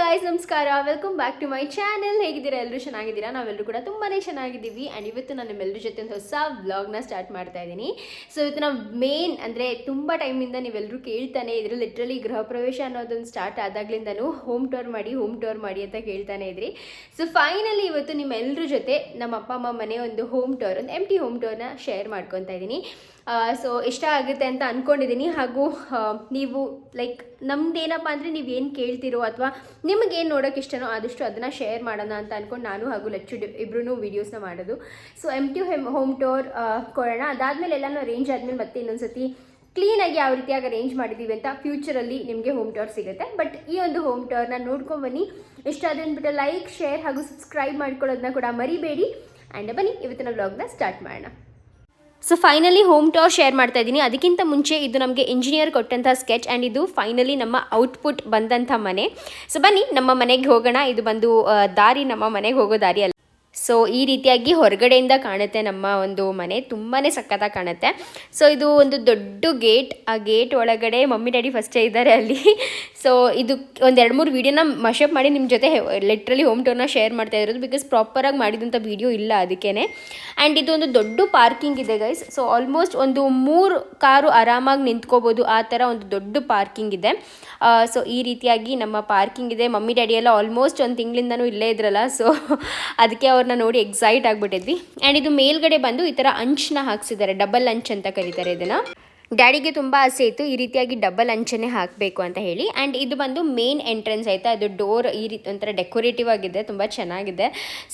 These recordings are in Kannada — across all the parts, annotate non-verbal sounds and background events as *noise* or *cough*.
ಗಾಯ್ಸ್ ನಮಸ್ಕಾರ. Welcome back to my channel ಹೇಗಿದ್ದೀರಾ? ಎಲ್ಲರೂ ಚೆನ್ನಾಗಿದ್ದೀರಾ? ನಾವೆಲ್ಲರೂ ಕೂಡ ತುಂಬಾ ಚೆನ್ನಾಗಿದ್ದೀವಿ. ಆ್ಯಂಡ್ ಇವತ್ತು ನಾನು ನಿಮ್ಮೆಲ್ಲರ ಜೊತೆ ಒಂದು ಹೊಸ ವ್ಲಾಗ್ನ ಸ್ಟಾರ್ಟ್ ಮಾಡ್ತಾ ಇದ್ದೀನಿ. ಸೊ ಇವತ್ತು ನಾವು ಮೇನ್ ಅಂದರೆ ತುಂಬ ಟೈಮಿಂದ ನೀವೆಲ್ಲರೂ ಕೇಳ್ತಾನೆ ಇದ್ರೆ. ಲಿಟ್ರಲಿ ಗೃಹ ಪ್ರವೇಶ ಅನ್ನೋದೊಂದು ಸ್ಟಾರ್ಟ್ ಆದಾಗ್ಲಿಂದನೂ ಹೋಮ್ ಟೂರ್ ಮಾಡಿ ಹೋಮ್ ಟೂರ್ ಮಾಡಿ ಅಂತ ಕೇಳ್ತಾನೆ ಇದ್ರಿ. ಸೊ ಫೈನಲಿ ಇವತ್ತು ನಿಮ್ಮೆಲ್ಲರ ಜೊತೆ ನಮ್ಮ ಅಪ್ಪ, ಅಮ್ಮ ಮನೆ ಒಂದು ಹೋಮ್ ಟೂರ್ ಒಂದು ಎಂ ಟಿ ಹೋಮ್ ಟೋರ್ನ ಶೇರ್ ಮಾಡ್ಕೊತಾ ಇದ್ದೀನಿ. ಸೊ ಇಷ್ಟ ಆಗುತ್ತೆ ಅಂತ ಅಂದ್ಕೊಂಡಿದ್ದೀನಿ ಹಾಗೂ ನೀವು ಲೈಕ್ ನಮ್ದೇನಪ್ಪ ಅಂದರೆ ನೀವು ಏನು ಕೇಳ್ತಿರೋ ಅಥವಾ ನಿಮಗೇನು ನೋಡೋಕೆ ಇಷ್ಟನೋ ಆದಷ್ಟು ಅದನ್ನು ಶೇರ್ ಮಾಡೋಣ ಅಂತ ಅಂದ್ಕೊಂಡು ನಾನು ಹಾಗೂ ಲಚ್ಚು ಇಬ್ಬರೂ ವೀಡಿಯೋಸ್ನ ಮಾಡೋದು. So M T hm home tour ಕೊಡೋಣ. ಅದಾದಮೇಲೆ ಎಲ್ಲನೂ ಅರೇಂಜ್ ಆದಮೇಲೆ ಮತ್ತೆ ಇನ್ನೊಂದು ಸತಿ ಕ್ಲೀನಾಗಿ ಯಾವ ರೀತಿಯಾಗಿ ಅರೇಂಜ್ ಮಾಡಿದ್ದೀವಿ ಅಂತ ಫ್ಯೂಚರಲ್ಲಿ ನಿಮಗೆ ಹೋಮ್ ಟೋರ್ ಸಿಗುತ್ತೆ. ಬಟ್ ಈ ಒಂದು ಹೋಮ್ ಟೂರ್ನ ನೋಡ್ಕೊಂಬನ್ನಿ ಇಷ್ಟ ಆದ್ರೆ ಅಂದ್ಬಿಟ್ಟು ಲೈಕ್ ಶೇರ್ ಹಾಗೂ ಸಬ್ಸ್ಕ್ರೈಬ್ ಮಾಡ್ಕೊಳ್ಳೋದನ್ನ ಕೂಡ ಮರಿಬೇಡಿ. ಆ್ಯಂಡ್ ಬನ್ನಿ, ಇವತ್ತಿನ ವ್ಲಾಗ್ನ ಸ್ಟಾರ್ಟ್ ಮಾಡೋಣ. So finally home tour share ಮಾಡ್ತಾ ಇದ್ದೀನಿ ಅದಕ್ಕಿಂತ ಮುಂಚೆ ಇದು ನಮಗೆ ಇಂಜಿನಿಯರ್ ಕೊಟ್ಟಂತಹ ಸ್ಕೆಚ್ ಆ್ಯಂಡ್ ಇದು ಫೈನಲಿ ನಮ್ಮ ಔಟ್ಪುಟ್ ಬಂದಂಥ ಮನೆ. ಸೊ ಬನ್ನಿ, ನಮ್ಮ ಮನೆಗೆ ಹೋಗೋಣ. ಇದು ಬಂದು ದಾರಿ ನಮ್ಮ ಮನೆಗೆ ಹೋಗೋ ದಾರಿ ಅಲ್ಲ. ಸೊ ಈ ರೀತಿಯಾಗಿ ಹೊರಗಡೆಯಿಂದ ಕಾಣುತ್ತೆ ನಮ್ಮ ಒಂದು ಮನೆ. ತುಂಬಾ ಸಖತ್ತಾಗಿ ಕಾಣುತ್ತೆ. ಸೊ ಇದು ಒಂದು ದೊಡ್ಡ ಗೇಟ್ ಆ ಗೇಟ್ ಒಳಗಡೆ ಮಮ್ಮಿ ಡ್ಯಾಡಿ ಫಸ್ಟೇ ಇದ್ದಾರೆ ಅಲ್ಲಿ. ಸೊ ಇದು ಒಂದು ಎರಡು ಮೂರು ವೀಡಿಯೋನ ಮಶಪ್ ಮಾಡಿ ನಿಮ್ಮ ಜೊತೆ ಲಿಟ್ರಲಿ ಹೋಮ್ ಟೂರ್ನ ಶೇರ್ ಮಾಡ್ತಾ ಇರೋದು ಬಿಕಾಸ್ ಪ್ರಾಪರಾಗಿ ಮಾಡಿದಂಥ ವೀಡಿಯೋ ಇಲ್ಲ ಅದಕ್ಕೇ ಆ್ಯಂಡ್ ಇದು ಒಂದು ದೊಡ್ಡ ಪಾರ್ಕಿಂಗ್ ಇದೆ ಗೈಸ್ ಸೊ ಆಲ್ಮೋಸ್ಟ್ ಒಂದು ಮೂರು ಕಾರು ಆರಾಮಾಗಿ ನಿಂತ್ಕೋಬೋದು ಆ ಥರ ಒಂದು ದೊಡ್ಡ ಪಾರ್ಕಿಂಗ್ ಇದೆ. ಸೊ ಈ ರೀತಿಯಾಗಿ ನಮ್ಮ ಪಾರ್ಕಿಂಗ್ ಇದೆ. ಮಮ್ಮಿ ಡ್ಯಾಡಿ ಎಲ್ಲ ಆಲ್ಮೋಸ್ಟ್ ಒಂದು ತಿಂಗಳಿಂದನೂ ಇಲ್ಲೇ ಇದ್ರಲ್ಲ. ಸೊ *laughs* ಅದಕ್ಕೆ ಅವ್ರನ್ನ ನೋಡಿ ಎಕ್ಸೈಟ್ ಆಗಿಬಿಟ್ಟಿದ್ವಿ. ಆ್ಯಂಡ್ ಇದು ಮೇಲ್ಗಡೆ ಬಂದು ಈ ಥರ ಅಂಚನ್ನ ಹಾಕ್ಸಿದ್ದಾರೆ. ಡಬಲ್ ಅಂಚ್ ಅಂತ ಕರೀತಾರೆ ಇದನ್ನು. ಡ್ಯಾಡಿಗೆ ತುಂಬ ಆಸೆ ಇತ್ತು, ಈ ರೀತಿಯಾಗಿ ಡಬಲ್ ಅಂಚನೆ ಹಾಕಬೇಕು ಅಂತ ಹೇಳಿ. ಆ್ಯಂಡ್ ಇದು ಬಂದು ಮೇನ್ ಎಂಟ್ರೆನ್ಸ್ ಆಯಿತಾ. ಅದು ಡೋರ್ ಈ ರೀತಿ ಒಂಥರ ಡೆಕೋರೇಟಿವ್ ಆಗಿದೆ, ತುಂಬ ಚೆನ್ನಾಗಿದೆ.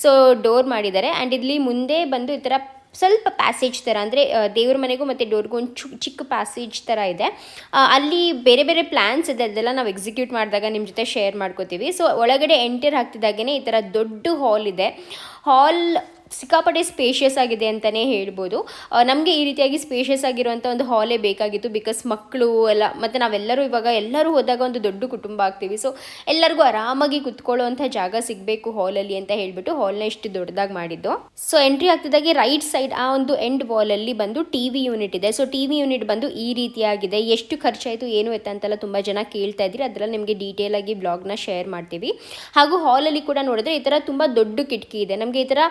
ಸೊ ಡೋರ್ ಮಾಡಿದ್ದಾರೆ. ಆ್ಯಂಡ್ ಇಲ್ಲಿ ಮುಂದೆ ಬಂದು ಈ ಥರ ಸ್ವಲ್ಪ ಪ್ಯಾಸೇಜ್ ಥರ ಅಂದರೆ ದೇವ್ರ ಮನೆಗೂ ಮತ್ತು ಡೋರ್ಗೂ ಒಂದು ಚು, ಚಿಕ್ಕ ಪ್ಯಾಸೇಜ್ ಥರ ಇದೆ. ಅಲ್ಲಿ ಬೇರೆ ಬೇರೆ ಪ್ಲ್ಯಾನ್ಸ್ ಇದೆ. ಅದೆಲ್ಲ ನಾವು ಎಕ್ಸಿಕ್ಯೂಟ್ ಮಾಡಿದಾಗ ನಿಮ್ಮ ಜೊತೆ ಶೇರ್ ಮಾಡ್ಕೋತೀವಿ. ಸೊ ಒಳಗಡೆ ಎಂಟರ್ ಹಾಕ್ತಿದ್ದಾಗೇ ಈ ಥರ ದೊಡ್ಡ ಹಾಲ್ ಇದೆ. ಹಾಲ್ ಸಿಕ್ಕಾಪಟ್ಟೆ ಸ್ಪೇಷಿಯಸ್ ಆಗಿದೆ ಅಂತಲೇ ಹೇಳ್ಬೋದು. ನಮಗೆ ಈ ರೀತಿಯಾಗಿ ಸ್ಪೇಷಿಯಸ್ ಆಗಿರುವಂಥ ಒಂದು ಹಾಲೇ ಬೇಕಾಗಿತ್ತು ಬಿಕಾಸ್ ಮಕ್ಕಳು ಎಲ್ಲ, ಮತ್ತು ನಾವೆಲ್ಲರೂ ಇವಾಗ ಎಲ್ಲರೂ ಹೋದಾಗ ಒಂದು ದೊಡ್ಡ ಕುಟುಂಬ ಆಗ್ತೀವಿ. ಸೊ ಎಲ್ಲರಿಗೂ ಆರಾಮಾಗಿ ಕುತ್ಕೊಳ್ಳುವಂಥ ಜಾಗ ಸಿಗಬೇಕು ಹಾಲಲ್ಲಿ ಅಂತ ಹೇಳಿಬಿಟ್ಟು ಹಾಲ್ನ ಇಷ್ಟು ದೊಡ್ಡದಾಗಿ ಮಾಡಿದ್ದು. ಸೊ ಎಂಟ್ರಿ ಆಗ್ತಿದ್ದಾಗೆ ರೈಟ್ ಸೈಡ್ ಆ ಒಂದು ಎಂಡ್ ವಾಲಲ್ಲಿ ಬಂದು ಟಿ ವಿ ಯೂನಿಟ್ ಇದೆ. ಸೊ ಟಿ ವಿ ಯೂನಿಟ್ ಬಂದು ಈ ರೀತಿಯಾಗಿದೆ. ಎಷ್ಟು ಖರ್ಚಾಯಿತು, ಏನು ಎತ್ತ ಅಂತೆಲ್ಲ ತುಂಬ ಜನ ಕೇಳ್ತಾ ಇದ್ದೀರಿ. ಅದರಲ್ಲಿ ನಿಮಗೆ ಡೀಟೇಲ್ ಆಗಿ ಬ್ಲಾಗ್ನ ಶೇರ್ ಮಾಡ್ತೀವಿ. ಹಾಗೂ ಹಾಲಲ್ಲಿ ಕೂಡ ನೋಡಿದ್ರೆ ಈ ಥರ ತುಂಬ ದೊಡ್ಡ ಕಿಟಕಿ ಇದೆ. ನಮಗೆ ಈ ಥರ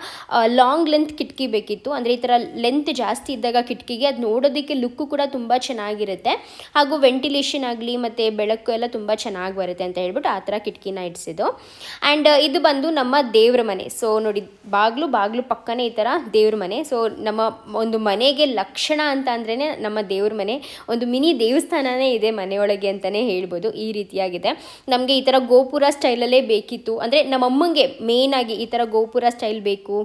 ಲಾಂಗ್ ಲೆಂತ್ ಕಿಟಕಿ ಬೇಕಿತ್ತು. ಅಂದರೆ ಈ ಥರ ಲೆಂತ್ ಜಾಸ್ತಿ ಇದ್ದಾಗ ಕಿಟಕಿಗೆ ಅದು ನೋಡೋದಕ್ಕೆ ಲುಕ್ಕು ಕೂಡ ತುಂಬ ಚೆನ್ನಾಗಿರುತ್ತೆ. ಹಾಗೂ ವೆಂಟಿಲೇಷನ್ ಆಗಲಿ ಮತ್ತು ಬೆಳಕು ಎಲ್ಲ ತುಂಬ ಚೆನ್ನಾಗಿ ಬರುತ್ತೆ ಅಂತ ಹೇಳ್ಬಿಟ್ಟು ಆ ಥರ ಕಿಟಕಿನ ಇಡಿಸಿದ್ದು. ಆ್ಯಂಡ್ ಇದು ಬಂದು ನಮ್ಮ ದೇವ್ರ ಮನೆ. ಸೊ ನೋಡಿ, ಬಾಗಿಲು ಬಾಗಿಲು ಪಕ್ಕನೇ ಈ ಥರ ದೇವ್ರ ಮನೆ. ಸೊ ನಮ್ಮ ಒಂದು ಮನೆಗೆ ಲಕ್ಷಣ ಅಂತ ಅಂದ್ರೇ ನಮ್ಮ ದೇವ್ರ ಮನೆ. ಒಂದು ಮಿನಿ ದೇವಸ್ಥಾನನೇ ಇದೆ ಮನೆಯೊಳಗೆ ಅಂತಲೇ ಹೇಳ್ಬೋದು. ಈ ರೀತಿಯಾಗಿದೆ. ನಮಗೆ ಈ ಥರ ಗೋಪುರ ಸ್ಟೈಲಲ್ಲೇ ಬೇಕಿತ್ತು. ಅಂದರೆ ನಮ್ಮ ಅಮ್ಮಂಗೆ ಮೇಯ್ನಾಗಿ ಈ ಥರ ಗೋಪುರ ಸ್ಟೈಲ್ ಬೇಕು.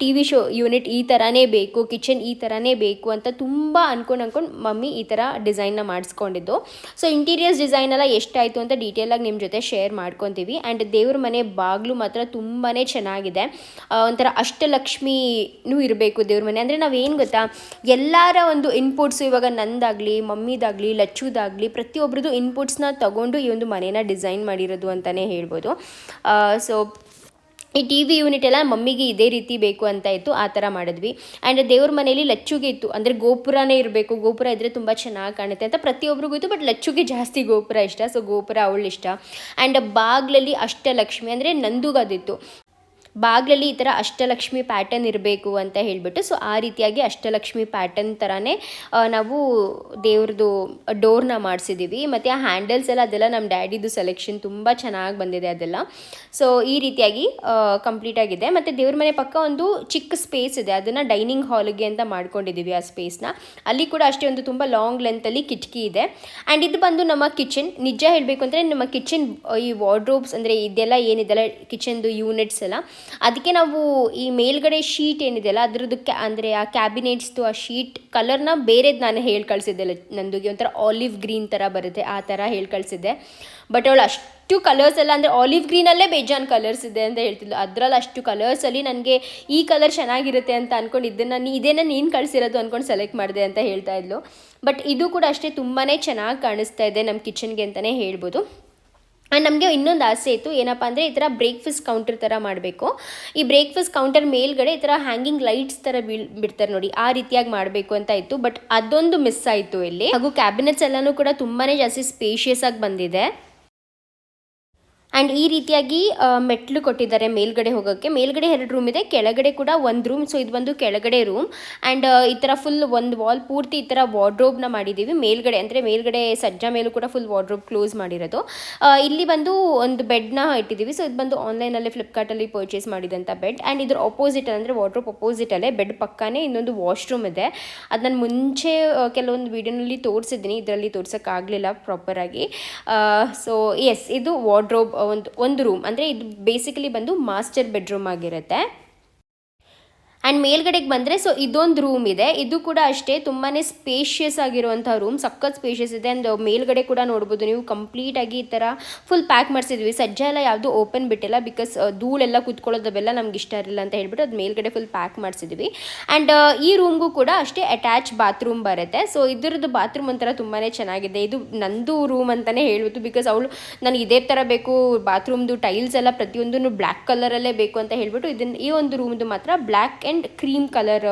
ಟಿ ವಿ ಶೋ ಯೂನಿಟ್ ಈ ಥರನೇ ಬೇಕು ಕಿಚನ್ ಈ ಥರನೇ ಬೇಕು ಅಂತ ತುಂಬ ಅನ್ಕೊಂಡು ಅಂದ್ಕೊಂಡು ಮಮ್ಮಿ ಈ ಥರ ಡಿಸೈನ್ನ ಮಾಡಿಸ್ಕೊಂಡಿದ್ದು. ಸೊ ಇಂಟೀರಿಯರ್ಸ್ ಡಿಸೈನ್ ಎಲ್ಲ ಎಷ್ಟಾಯಿತು ಅಂತ ಡೀಟೇಲಾಗಿ ನಿಮ್ಮ ಜೊತೆ ಶೇರ್ ಮಾಡ್ಕೊತೀವಿ. ಆ್ಯಂಡ್ ದೇವ್ರ ಮನೆ ಬಾಗಿಲು ಮಾತ್ರ ತುಂಬಾ ಚೆನ್ನಾಗಿದೆ. ಒಂಥರ ಅಷ್ಟಲಕ್ಷ್ಮಿನೂ ಇರಬೇಕು ದೇವ್ರ ಮನೆ. ಅಂದರೆ ನಾವೇನು ಗೊತ್ತಾ? ಎಲ್ಲರ ಒಂದು ಇನ್ಪುಟ್ಸು ಇವಾಗ ನಂದಾಗಲಿ, ಮಮ್ಮಿದಾಗಲಿ, ಲಚ್ಚುದಾಗಲಿ ಪ್ರತಿಯೊಬ್ಬರದ್ದು ಇನ್ಪುಟ್ಸ್ನ ತಗೊಂಡು ಈ ಒಂದು ಮನೇನ ಡಿಸೈನ್ ಮಾಡಿರೋದು ಅಂತಲೇ ಹೇಳ್ಬೋದು. ಸೊ ಈ ಟಿ ವಿ ಯೂನಿಟ್ ಎಲ್ಲ ಮಮ್ಮಿಗೆ ಇದೇ ರೀತಿ ಬೇಕು ಅಂತ ಇತ್ತು, ಆ ಥರ ಮಾಡಿದ್ವಿ. ಆ್ಯಂಡ್ ದೇವ್ರ ಮನೇಲಿ ಲಚ್ಚುಗೆ ಇತ್ತು. ಅಂದರೆ ಗೋಪುರನೇ ಇರಬೇಕು, ಗೋಪುರ ಇದ್ದರೆ ತುಂಬ ಚೆನ್ನಾಗಿ ಕಾಣುತ್ತೆ ಅಂತ ಪ್ರತಿಯೊಬ್ಬರಿಗೂ ಇತ್ತು ಬಟ್ ಲಚ್ಚುಗೆ ಜಾಸ್ತಿ ಗೋಪುರ ಇಷ್ಟ ಸೊ ಗೋಪುರ ಅವಳು ಇಷ್ಟ ಆ್ಯಂಡ್ ಬಾಗ್ಲಲ್ಲಿ ಅಷ್ಟಲಕ್ಷ್ಮಿ ಅಂದರೆ ನಂದುಗದಿತ್ತು. ಬಾಗ್ಲಲ್ಲಿ ಈ ಥರ ಅಷ್ಟಲಕ್ಷ್ಮಿ ಪ್ಯಾಟರ್ನ್ ಇರಬೇಕು ಅಂತ ಹೇಳಿಬಿಟ್ಟು ಸೊ ಆ ರೀತಿಯಾಗಿ ಅಷ್ಟಲಕ್ಷ್ಮಿ ಪ್ಯಾಟರ್ನ್ ಥರನೇ ನಾವು ದೇವ್ರದ್ದು ಡೋರ್ನ ಮಾಡಿಸಿದ್ದೀವಿ ಮತ್ತು ಆ ಹ್ಯಾಂಡಲ್ಸ್ ಎಲ್ಲ, ಅದೆಲ್ಲ ನಮ್ಮ ಡ್ಯಾಡಿದು ಸೆಲೆಕ್ಷನ್ ತುಂಬ ಚೆನ್ನಾಗಿ ಬಂದಿದೆ ಅದೆಲ್ಲ. ಸೊ ಈ ರೀತಿಯಾಗಿ ಕಂಪ್ಲೀಟ್ ಆಗಿದೆ. ಮತ್ತು ದೇವ್ರ ಮನೆ ಪಕ್ಕ ಒಂದು ಚಿಕ್ಕ ಸ್ಪೇಸ್ ಇದೆ. ಅದನ್ನು ಡೈನಿಂಗ್ ಹಾಲ್ಗೆ ಅಂತ ಮಾಡ್ಕೊಂಡಿದ್ದೀವಿ ಆ ಸ್ಪೇಸ್ನ ಅಲ್ಲಿ ಕೂಡ ಅಷ್ಟೇ ಒಂದು ತುಂಬ ಲಾಂಗ್ ಲೆಂತಲ್ಲಿ ಕಿಟಕಿ ಇದೆ. ಆ್ಯಂಡ್ ಇದು ಬಂದು ನಮ್ಮ ಕಿಚನ್ ನಿಜ ಹೇಳಬೇಕು ಅಂದರೆ, ನಮ್ಮ ಕಿಚನ್ ಈ ವಾರ್ಡ್ರೋಬ್ಸ್ ಅಂದರೆ ಇದೆಲ್ಲ ಏನಿದೆಲ್ಲ ಕಿಚನ್ದು ಯೂನಿಟ್ಸ್ ಎಲ್ಲ ಅದಕ್ಕೆ ನಾವು ಈ ಮೇಲ್ಗಡೆ ಶೀಟ್ ಏನಿದೆಯಲ್ಲ ಅದ್ರದ್ದು ಕ್ಯಾ ಅಂದರೆ ಆ ಕ್ಯಾಬಿನೆಟ್ಸ್ದು ಆ ಶೀಟ್ ಕಲರ್ನ ಬೇರೆದು ನಾನು ಹೇಳಿ ಕಳಿಸಿದ್ದೆ. ನಂದುಗೆ ಒಂಥರ ಆಲಿವ್ ಗ್ರೀನ್ ಥರ ಬರುತ್ತೆ, ಆ ಥರ ಹೇಳಿ ಕಳಿಸಿದ್ದೆ. ಬಟ್ ಅವಳು ಅಷ್ಟು ಕಲರ್ಸ್ ಎಲ್ಲ ಅಂದರೆ ಆಲಿವ್ ಗ್ರೀನಲ್ಲೇ ಬೇಜಾನ್ ಕಲರ್ಸ್ ಇದೆ ಅಂತ ಹೇಳ್ತಿದ್ಲು. ಅದರಲ್ಲಿ ಅಷ್ಟು ಕಲರ್ಸಲ್ಲಿ ನನಗೆ ಈ ಕಲರ್ ಚೆನ್ನಾಗಿರುತ್ತೆ ಅಂತ ಅಂದ್ಕೊಂಡು ಇದನ್ನು ನೀ, ಇದೇನ ನೀನು ಕಳಿಸಿರೋದು ಅಂದ್ಕೊಂಡು ಸೆಲೆಕ್ಟ್ ಮಾಡಿದೆ ಅಂತ ಹೇಳ್ತಾ ಇದ್ಲು. ಬಟ್ ಇದು ಕೂಡ ಅಷ್ಟೇ ತುಂಬಾ ಚೆನ್ನಾಗಿ ಕಾಣಿಸ್ತಾ ಇದೆ ನಮ್ಮ ಕಿಚನ್ಗೆ ಅಂತಲೇ ಹೇಳ್ಬೋದು. ನಮಗೆ ಇನ್ನೊಂದು ಆಸೆ ಇತ್ತು, ಏನಪ್ಪ ಅಂದರೆ ಈ ಥರ ಬ್ರೇಕ್ಫಾಸ್ಟ್ ಕೌಂಟರ್ ಥರ ಮಾಡಬೇಕು. ಈ ಬ್ರೇಕ್ಫಾಸ್ಟ್ ಕೌಂಟರ್ ಮೇಲ್ಗಡೆ ಈ ಥರ ಹ್ಯಾಂಗಿಂಗ್ ಲೈಟ್ಸ್ ಥರ ಬೀಳ್, ಬಿಡ್ತಾರೆ ನೋಡಿ, ಆ ರೀತಿಯಾಗಿ ಮಾಡಬೇಕು ಅಂತ ಇತ್ತು. ಬಟ್ ಅದೊಂದು ಮಿಸ್ ಆಯಿತು ಇಲ್ಲಿ. ಹಾಗೂ ಕ್ಯಾಬಿನೆಟ್ಸ್ ಎಲ್ಲನೂ ಕೂಡ ತುಂಬಾ ಜಾಸ್ತಿ ಸ್ಪೇಷಿಯಸ್ ಆಗಿ ಬಂದಿದೆ. ಆ್ಯಂಡ್ ಈ ರೀತಿಯಾಗಿ ಮೆಟ್ಲು ಕೊಟ್ಟಿದ್ದಾರೆ ಮೇಲ್ಗಡೆ ಹೋಗೋಕ್ಕೆ. ಮೇಲ್ಗಡೆ ಎರಡು ರೂಮ್ ಇದೆ, ಕೆಳಗಡೆ ಕೂಡ ಒಂದು ರೂಮ್ ಸೊ ಇದು ಬಂದು ಕೆಳಗಡೆ ರೂಮ್ ಆ್ಯಂಡ್ ಈ ಥರ ಫುಲ್ ಒಂದು ವಾಲ್ ಪೂರ್ತಿ ಈ ಥರ ವಾರ್ಡ್ರೋಬ್ನ ಮಾಡಿದ್ದೀವಿ ಮೇಲ್ಗಡೆ, ಅಂದರೆ ಮೇಲ್ಗಡೆ ಸಜ್ಜಾ ಮೇಲೂ ಕೂಡ ಫುಲ್ ವಾರ್ಡ್ರೋಬ್ ಕ್ಲೋಸ್ ಮಾಡಿರೋದು. ಇಲ್ಲಿ ಬಂದು ಒಂದು ಬೆಡ್ನ ಇಟ್ಟಿದ್ದೀವಿ ಸೊ ಇದು ಬಂದು ಆನ್ಲೈನಲ್ಲಿ ಫ್ಲಿಪ್ಕಾರ್ಟಲ್ಲಿ ಪರ್ಚೇಸ್ ಮಾಡಿದಂಥ ಬೆಡ್ ಆ್ಯಂಡ್ ಇದ್ರ ಅಪೋಸಿಟ್ ಅಂದರೆ ವಾರ್ಡ್ರೋಬ್ ಅಪೋಸಿಟಲ್ಲೇ ಬೆಡ್ ಪಕ್ಕನೇ ಇನ್ನೊಂದು ವಾಶ್ರೂಮ್ ಇದೆ. ಅದು ನಾನು ಮುಂಚೆ ಕೆಲವೊಂದು ವೀಡಿಯೋನಲ್ಲಿ ತೋರಿಸಿದ್ದೀನಿ. ಇದರಲ್ಲಿ ತೋರ್ಸೋಕ್ಕಾಗಲಿಲ್ಲ ಪ್ರಾಪರಾಗಿ ಸೊ ಎಸ್ ಇದು ವಾರ್ಡ್ರೋಬ್ ಒಂದು ಒಂದು ರೂಮ್ ಅಂದರೆ ಇದು ಬೇಸಿಕಲಿ ಬಂದು ಮಾಸ್ಟರ್ ಬೆಡ್ರೂಮ್ ಆಗಿರುತ್ತೆ. ಆ್ಯಂಡ್ ಮೇಲ್ಗಡೆಗೆ ಬಂದರೆ ಸೊ ಇದೊಂದು ರೂಮ್ ಇದೆ. ಇದು ಕೂಡ ಅಷ್ಟೇ ತುಂಬಾ ಸ್ಪೇಷಿಯಸ್ ಆಗಿರುವಂಥ ರೂಮ್ ಸಖತ್ ಸ್ಪೇಷಿಯಸ್ ಇದೆ. ಆ್ಯಂಡ್ ಮೇಲ್ಗಡೆ ಕೂಡ ನೋಡ್ಬೋದು, ನೀವು ಕಂಪ್ಲೀಟಾಗಿ ಈ ಥರ ಫುಲ್ ಪ್ಯಾಕ್ ಮಾಡಿಸಿದ್ವಿ. ಸಜ್ಜೆ ಎಲ್ಲ ಯಾವುದೂ ಓಪನ್ ಬಿಟ್ಟಿಲ್ಲ ಬಿಕಾಸ್ ಧೂಳೆಲ್ಲ ಕುತ್ಕೊಳ್ಳೋದವೆಲ್ಲ ನಮ್ಗೆ ಇಷ್ಟ ಇರಲಿಲ್ಲ ಅಂತ ಹೇಳ್ಬಿಟ್ಟು ಅದು ಮೇಲ್ಗಡೆ ಫುಲ್ ಪ್ಯಾಕ್ ಮಾಡಿಸಿದ್ವಿ. ಆ್ಯಂಡ್ ಈ ರೂಮ್ಗೂ ಕೂಡ ಅಷ್ಟೇ ಅಟ್ಯಾಚ್ ಬಾತ್ರೂಮ್ ಬರುತ್ತೆ. ಸೊ ಇದರದ್ದು ಬಾತ್ರೂಮ್ ಒಂಥರ ತುಂಬಾ ಚೆನ್ನಾಗಿದೆ. ಇದು ನಂದು ರೂಮ್ ಅಂತಲೇ ಹೇಳ್ಬೋದು ಬಿಕಾಸ್ ಅವಳು ನನಗೆ ಇದೇ ಥರ ಬೇಕು ಬಾತ್ರೂಮ್ದು ಟೈಲ್ಸ್ ಎಲ್ಲ ಪ್ರತಿಯೊಂದೂ ಬ್ಲ್ಯಾಕ್ ಕಲರಲ್ಲೇ ಬೇಕು ಅಂತ ಹೇಳ್ಬಿಟ್ಟು ಇದನ್ನು ಈ ಒಂದು ರೂಮ್ದು ಮಾತ್ರ ಬ್ಲ್ಯಾಕ್ ಆ್ಯಂಡ್ ಕ್ರೀಮ್ ಕಲರ್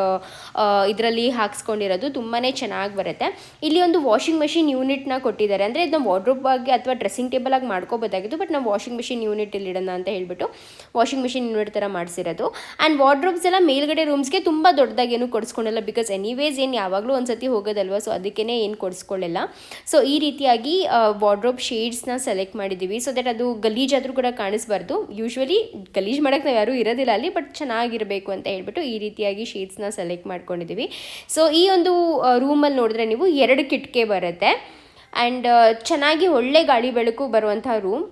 ಇದರಲ್ಲಿ ಹಾಕ್ಸ್ಕೊಂಡಿರೋದು ತುಂಬಾ ಚೆನ್ನಾಗಿ ಬರುತ್ತೆ. ಇಲ್ಲಿ ಒಂದು ವಾಷಿಂಗ್ ಮೆಷಿನ್ ಯೂನಿಟ್ನ ಕೊಟ್ಟಿದ್ದಾರೆ. ಅಂದರೆ ಇದನ್ನ ವಾರ್ಡ್ರೋಬ್ ಆಗಿ ಅಥವಾ ಡ್ರೆಸ್ಸಿಂಗ್ ಟೇಬಲ್ ಆಗಿ ಮಾಡ್ಕೋಬೋದಾಗಿತ್ತು, ಬಟ್ ನಾವು ವಾಷಿಂಗ್ ಮೆಷಿನ್ ಯೂನಿಟ್ ಇಲ್ಲಿ ಇಡೋಣ ಅಂತ ಹೇಳ್ಬಿಟ್ಟು ವಾಷಿಂಗ್ ಮೆಷಿನ್ ಯೂನಿಟ್ ಥರ ಮಾಡಿಸಿರೋದು. ಆ್ಯಂಡ್ ವಾರ್ಡ್ರೋಬ್ಸ್ ಎಲ್ಲ ಮೇಲ್ಗಡೆ ರೂಮ್ಸ್ಗೆ ತುಂಬ ದೊಡ್ಡದಾಗಿ ಏನು ಕೊಡಿಸ್ಕೊಂಡಿಲ್ಲ, ಬಿಕಾಸ್ ಎನಿವೇಸ್ ಏನು ಯಾವಾಗಲೂ ಒಂದ್ಸತಿ ಹೋಗೋದಲ್ವ ಸೊ ಅದಕ್ಕೇ ಏನು ಕೊಡಿಸ್ಕೊಳ್ಳಲ್ಲ. ಸೊ ಈ ರೀತಿಯಾಗಿ ವಾರ್ಡ್ರೋಬ್ ಶೇಡ್ಸ್ನ ಸೆಲೆಕ್ಟ್ ಮಾಡಿದ್ದೀವಿ. ಸೊ ದಟ್ ಅದು ಗಲೀಜಾದರೂ ಕೂಡ ಕಾಣಿಸ್ಬಾರ್ದು. ಯೂಶ್ವಲಿ ಗಲೀಜ್ ಮಾಡೋಕ್ಕೆ ನಾವು ಯಾರೂ ಇರೋದಿಲ್ಲ ಅಲ್ಲಿ, ಬಟ್ ಚೆನ್ನಾಗಿರಬೇಕು ಅಂತ ಹೇಳ್ಬಿಟ್ಟು ಈ ರೀತಿಯಾಗಿ ಶೀಟ್ಸ್ನ ಸೆಲೆಕ್ಟ್ ಮಾಡ್ಕೊಂಡಿದ್ದೀವಿ. ಸೊ ಈ ಒಂದು ರೂಮಲ್ಲಿ ನೋಡಿದ್ರೆ ನೀವು ಎರಡು ಕಿಟಕಿ ಬರುತ್ತೆ. ಆ್ಯಂಡ್ ಚೆನ್ನಾಗಿ ಒಳ್ಳೆ ಗಾಳಿ ಬೆಳಕು ಬರುವಂಥ ರೂಮ್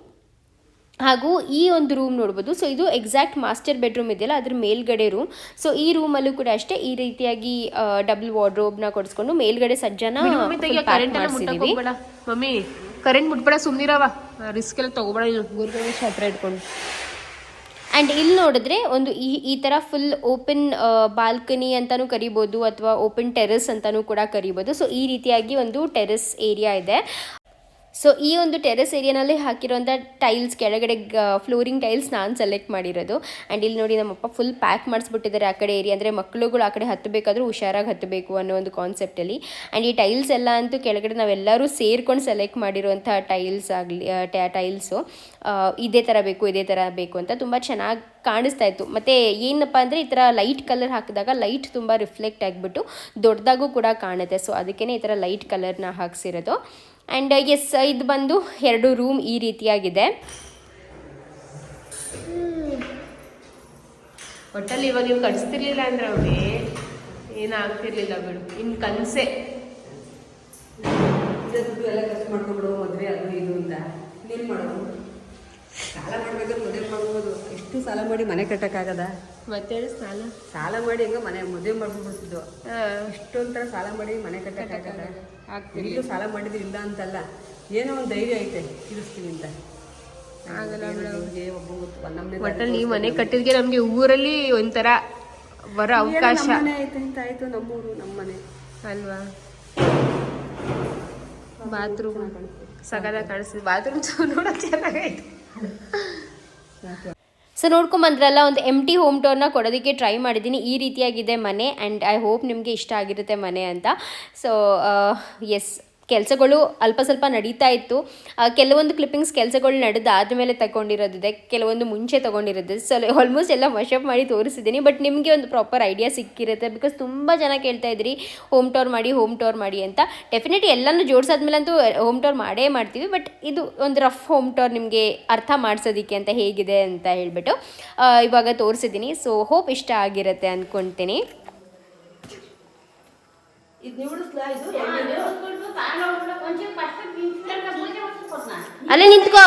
ಹಾಗೂ ಈ ಒಂದು ರೂಮ್ ನೋಡ್ಬೋದು. ಸೊ ಇದು ಎಕ್ಸಾಕ್ಟ್ ಮಾಸ್ಟರ್ ಬೆಡ್ರೂಮ್ ಇದೆಯಲ್ಲ ಅದ್ರ ಮೇಲ್ಗಡೆ ರೂಮ್ ಸೊ ಈ ರೂಮಲ್ಲೂ ಕೂಡ ಅಷ್ಟೇ ಈ ರೀತಿಯಾಗಿ ಡಬಲ್ ವಾರ್ಡ್ರೋಬ್ನ ಕೊಡಿಸ್ಕೊಂಡು ಮೇಲ್ಗಡೆ ಸಜ್ಜನ ಮಮ್ಮಿ ಕರೆಂಟ್ ಮಮ್ಮಿ ಮುಟ್ಬೇಡ ಸುಮ್ಮನಿರವ ರಿಸ್ಕ್ ಎಲ್ಲ ತಗೋಬೇಡ ಹತ್ರ ಇಟ್ಕೊಂಡು. ಆ್ಯಂಡ್ ಇಲ್ಲಿ ನೋಡಿದ್ರೆ ಒಂದು ಈ ಈ ಥರ ಫುಲ್ ಓಪನ್ ಬಾಲ್ಕನಿ ಅಂತಲೂ ಕರಿಬೋದು ಅಥವಾ ಓಪನ್ ಟೆರೆಸ್ ಅಂತಲೂ ಕೂಡ ಕರಿಬೋದು. ಸೊ ಈ ರೀತಿಯಾಗಿ ಒಂದು ಟೆರೆಸ್ ಏರಿಯಾ ಇದೆ. ಸೊ ಈ ಒಂದು ಟೆರೆಸ್ ಏರಿಯಾನಲ್ಲಿ ಹಾಕಿರೋಂಥ ಟೈಲ್ಸ್ ಕೆಳಗಡೆ ಫ್ಲೋರಿಂಗ್ ಟೈಲ್ಸ್ ನಾನು ಸೆಲೆಕ್ಟ್ ಮಾಡಿರೋದು. ಆ್ಯಂಡ್ ಇಲ್ಲಿ ನೋಡಿ ನಮ್ಮಪ್ಪ ಫುಲ್ ಪ್ಯಾಕ್ ಮಾಡಿಸ್ಬಿಟ್ಟಿದ್ದಾರೆ ಆ ಕಡೆ ಏರಿಯಾ ಅಂದರೆ ಮಕ್ಕಳುಗಳು ಆ ಕಡೆ ಹತ್ತಬೇಕಾದ್ರೂ ಹುಷಾರಾಗಿ ಹತ್ತಬೇಕು ಅನ್ನೋ ಒಂದು ಕಾನ್ಸೆಪ್ಟಲ್ಲಿ ಆ್ಯಂಡ್ ಈ ಟೈಲ್ಸ್ ಎಲ್ಲ ಅಂತೂ ಕೆಳಗಡೆ ನಾವೆಲ್ಲರೂ ಸೇರ್ಕೊಂಡು ಸೆಲೆಕ್ಟ್ ಮಾಡಿರುವಂಥ ಟೈಲ್ಸ್ ಆಗಲಿ ಟೈಲ್ಸು ಇದೇ ಥರ ಬೇಕು, ಇದೇ ಥರ ಬೇಕು ಅಂತ ತುಂಬ ಚೆನ್ನಾಗಿ ಕಾಣಿಸ್ತಾ ಇತ್ತು. ಮತ್ತು ಏನಪ್ಪ ಅಂದರೆ ಈ ಥರ ಲೈಟ್ ಕಲರ್ ಹಾಕಿದಾಗ ಲೈಟ್ ತುಂಬ ರಿಫ್ಲೆಕ್ಟ್ ಆಗಿಬಿಟ್ಟು ದೊಡ್ಡದಾಗೂ ಕೂಡ ಕಾಣುತ್ತೆ. ಸೊ ಅದಕ್ಕೇ ಈ ಥರ ಲೈಟ್ ಕಲರ್ನ ಹಾಕ್ಸಿರೋದು. ಆ್ಯಂಡ್ ಎಸ್ ಇದು ಬಂದು ಎರಡು ರೂಮ್ ಈ ರೀತಿಯಾಗಿದೆ. ಒಟ್ಟಲ್ಲಿ ಇವಾಗ ನೀವು ಕಟ್ಸ್ತಿರ್ಲಿಲ್ಲ ಅಂದ್ರೆ ಅವ್ರಿ ಏನಾಗ್ತಿರ್ಲಿಲ್ಲ ಬಿಡು. ಇನ್ ಕನ್ಸೆ. ದುಡ್ಡು ಎಲ್ಲ ಖರ್ಚು ಮಾಡ್ಕೊಂಡ್ಬಿಡು ಮದುವೆ ಅದು ಇದು ಅಂತ. ಏನು ಮಾಡೋದು? ಸಾಲ ಮಾಡ್ಬೇಕಾದ್ರೆ ಮದುವೆ ಮಾಡ್ಬೋದು. ಎಷ್ಟು ಸಾಲ ಮಾಡಿ ಮನೆ ಕಟ್ಟಕ್ಕಾಗದ? ಮತ್ತೆ ಸಾಲ. ಸಾಲ ಮಾಡಿ ಹೆಂಗೋ ಮನೆ ಮದುವೆ ಮಾಡ್ಬಿಡ್ತಿದ್ದು ಎಷ್ಟೊಂಥರ ಸಾಲ ಮಾಡಿ ಮನೆ ಕಟ್ಟಕ್ಕಾಗದ? ಎಲ್ಲೂ ಸಾಲ ಮಾಡಿದ್ರೆ ಇಲ್ಲ ಅಂತಲ್ಲ ಏನೋ ಒಂದು ಧೈರ್ಯ ಐತೆ ತಿಳಿಸ್ತೀನಿ ಅಂತ ಒಟ್ಟಲ್ಲಿ ನೀವು ಮನೆ ಕಟ್ಟಿದ್ಗೆ ನಮಗೆ ಊರಲ್ಲಿ ಒಂಥರ ಬರೋ ಅವಕಾಶ. ಆಯ್ತು ಅಂತ ಆಯ್ತು ನಮ್ಮೂರು ನಮ್ಮನೆ. ಅಲ್ವಾ? ಬಾತ್ರೂಮ್ ಸಗದ ಕಾಣಿಸ್ತದೆ. ಬಾತ್ರೂಮ್ *laughs* ನೋಡೋಕೆ ಚೆನ್ನಾಗೈತೆ. ಸೊ ನೋಡ್ಕೊಂಬಂದ್ರಲ್ಲ ಒಂದು ಎಂ ಟಿ ಹೋಮ್ ಟೋರ್ನ ಕೊಡೋದಕ್ಕೆ ಟ್ರೈ ಮಾಡಿದ್ದೀನಿ. ಈ ರೀತಿಯಾಗಿದೆ ಮನೆ ಆ್ಯಂಡ್ ಐ ಹೋಪ್ ನಿಮಗೆ ಇಷ್ಟ ಆಗಿರುತ್ತೆ ಮನೆ ಅಂತ. ಸೊ ಎಸ್ ಕೆಲಸಗಳು ಅಲ್ಪ ಸ್ವಲ್ಪ ನಡೀತಾ ಇತ್ತು. ಕೆಲವೊಂದು ಕ್ಲಿಪ್ಪಿಂಗ್ಸ್ ಕೆಲಸಗಳು ನಡೆದು ಆದಮೇಲೆ ತಗೊಂಡಿರೋದಿದೆ, ಕೆಲವೊಂದು ಮುಂಚೆ ತೊಗೊಂಡಿರೋದು ಸೊ ಆಲ್ಮೋಸ್ಟ್ ಎಲ್ಲ ವಶಪ್ ಮಾಡಿ ತೋರಿಸಿದ್ದೀನಿ. ಬಟ್ ನಿಮಗೆ ಒಂದು ಪ್ರಾಪರ್ ಐಡಿಯಾ ಸಿಕ್ಕಿರುತ್ತೆ. ಬಿಕಾಸ್ ತುಂಬ ಜನ ಕೇಳ್ತಾ ಇದ್ರಿ ಹೋಮ್ ಟೋರ್ ಮಾಡಿ ಹೋಮ್ ಟೋರ್ ಮಾಡಿ ಅಂತ. ಡೆಫಿನೆಟ್ಲಿ ಎಲ್ಲನೂ ಜೋಡಿಸಾದ್ಮೇಲೆ ಅಂತೂ ಹೋಮ್ ಟೋರ್ ಮಾಡೇ ಮಾಡ್ತೀವಿ. ಬಟ್ ಇದು ಒಂದು ರಫ್ ಹೋಮ್ ಟೋರ್ ನಿಮಗೆ ಅರ್ಥ ಮಾಡಿಸೋದಕ್ಕೆ ಅಂತ ಹೇಗಿದೆ ಅಂತ ಹೇಳ್ಬಿಟ್ಟು ಇವಾಗ ತೋರಿಸಿದ್ದೀನಿ. ಸೊ ಹೋಪ್ ಇಷ್ಟ ಆಗಿರುತ್ತೆ ಅಂದ್ಕೊಳ್ತೀನಿ ಇದು ನಿವಳಿಸ್ಲಾ ಇದು ಅಲ್ಲೇ ನಿಂತ್ಕೋ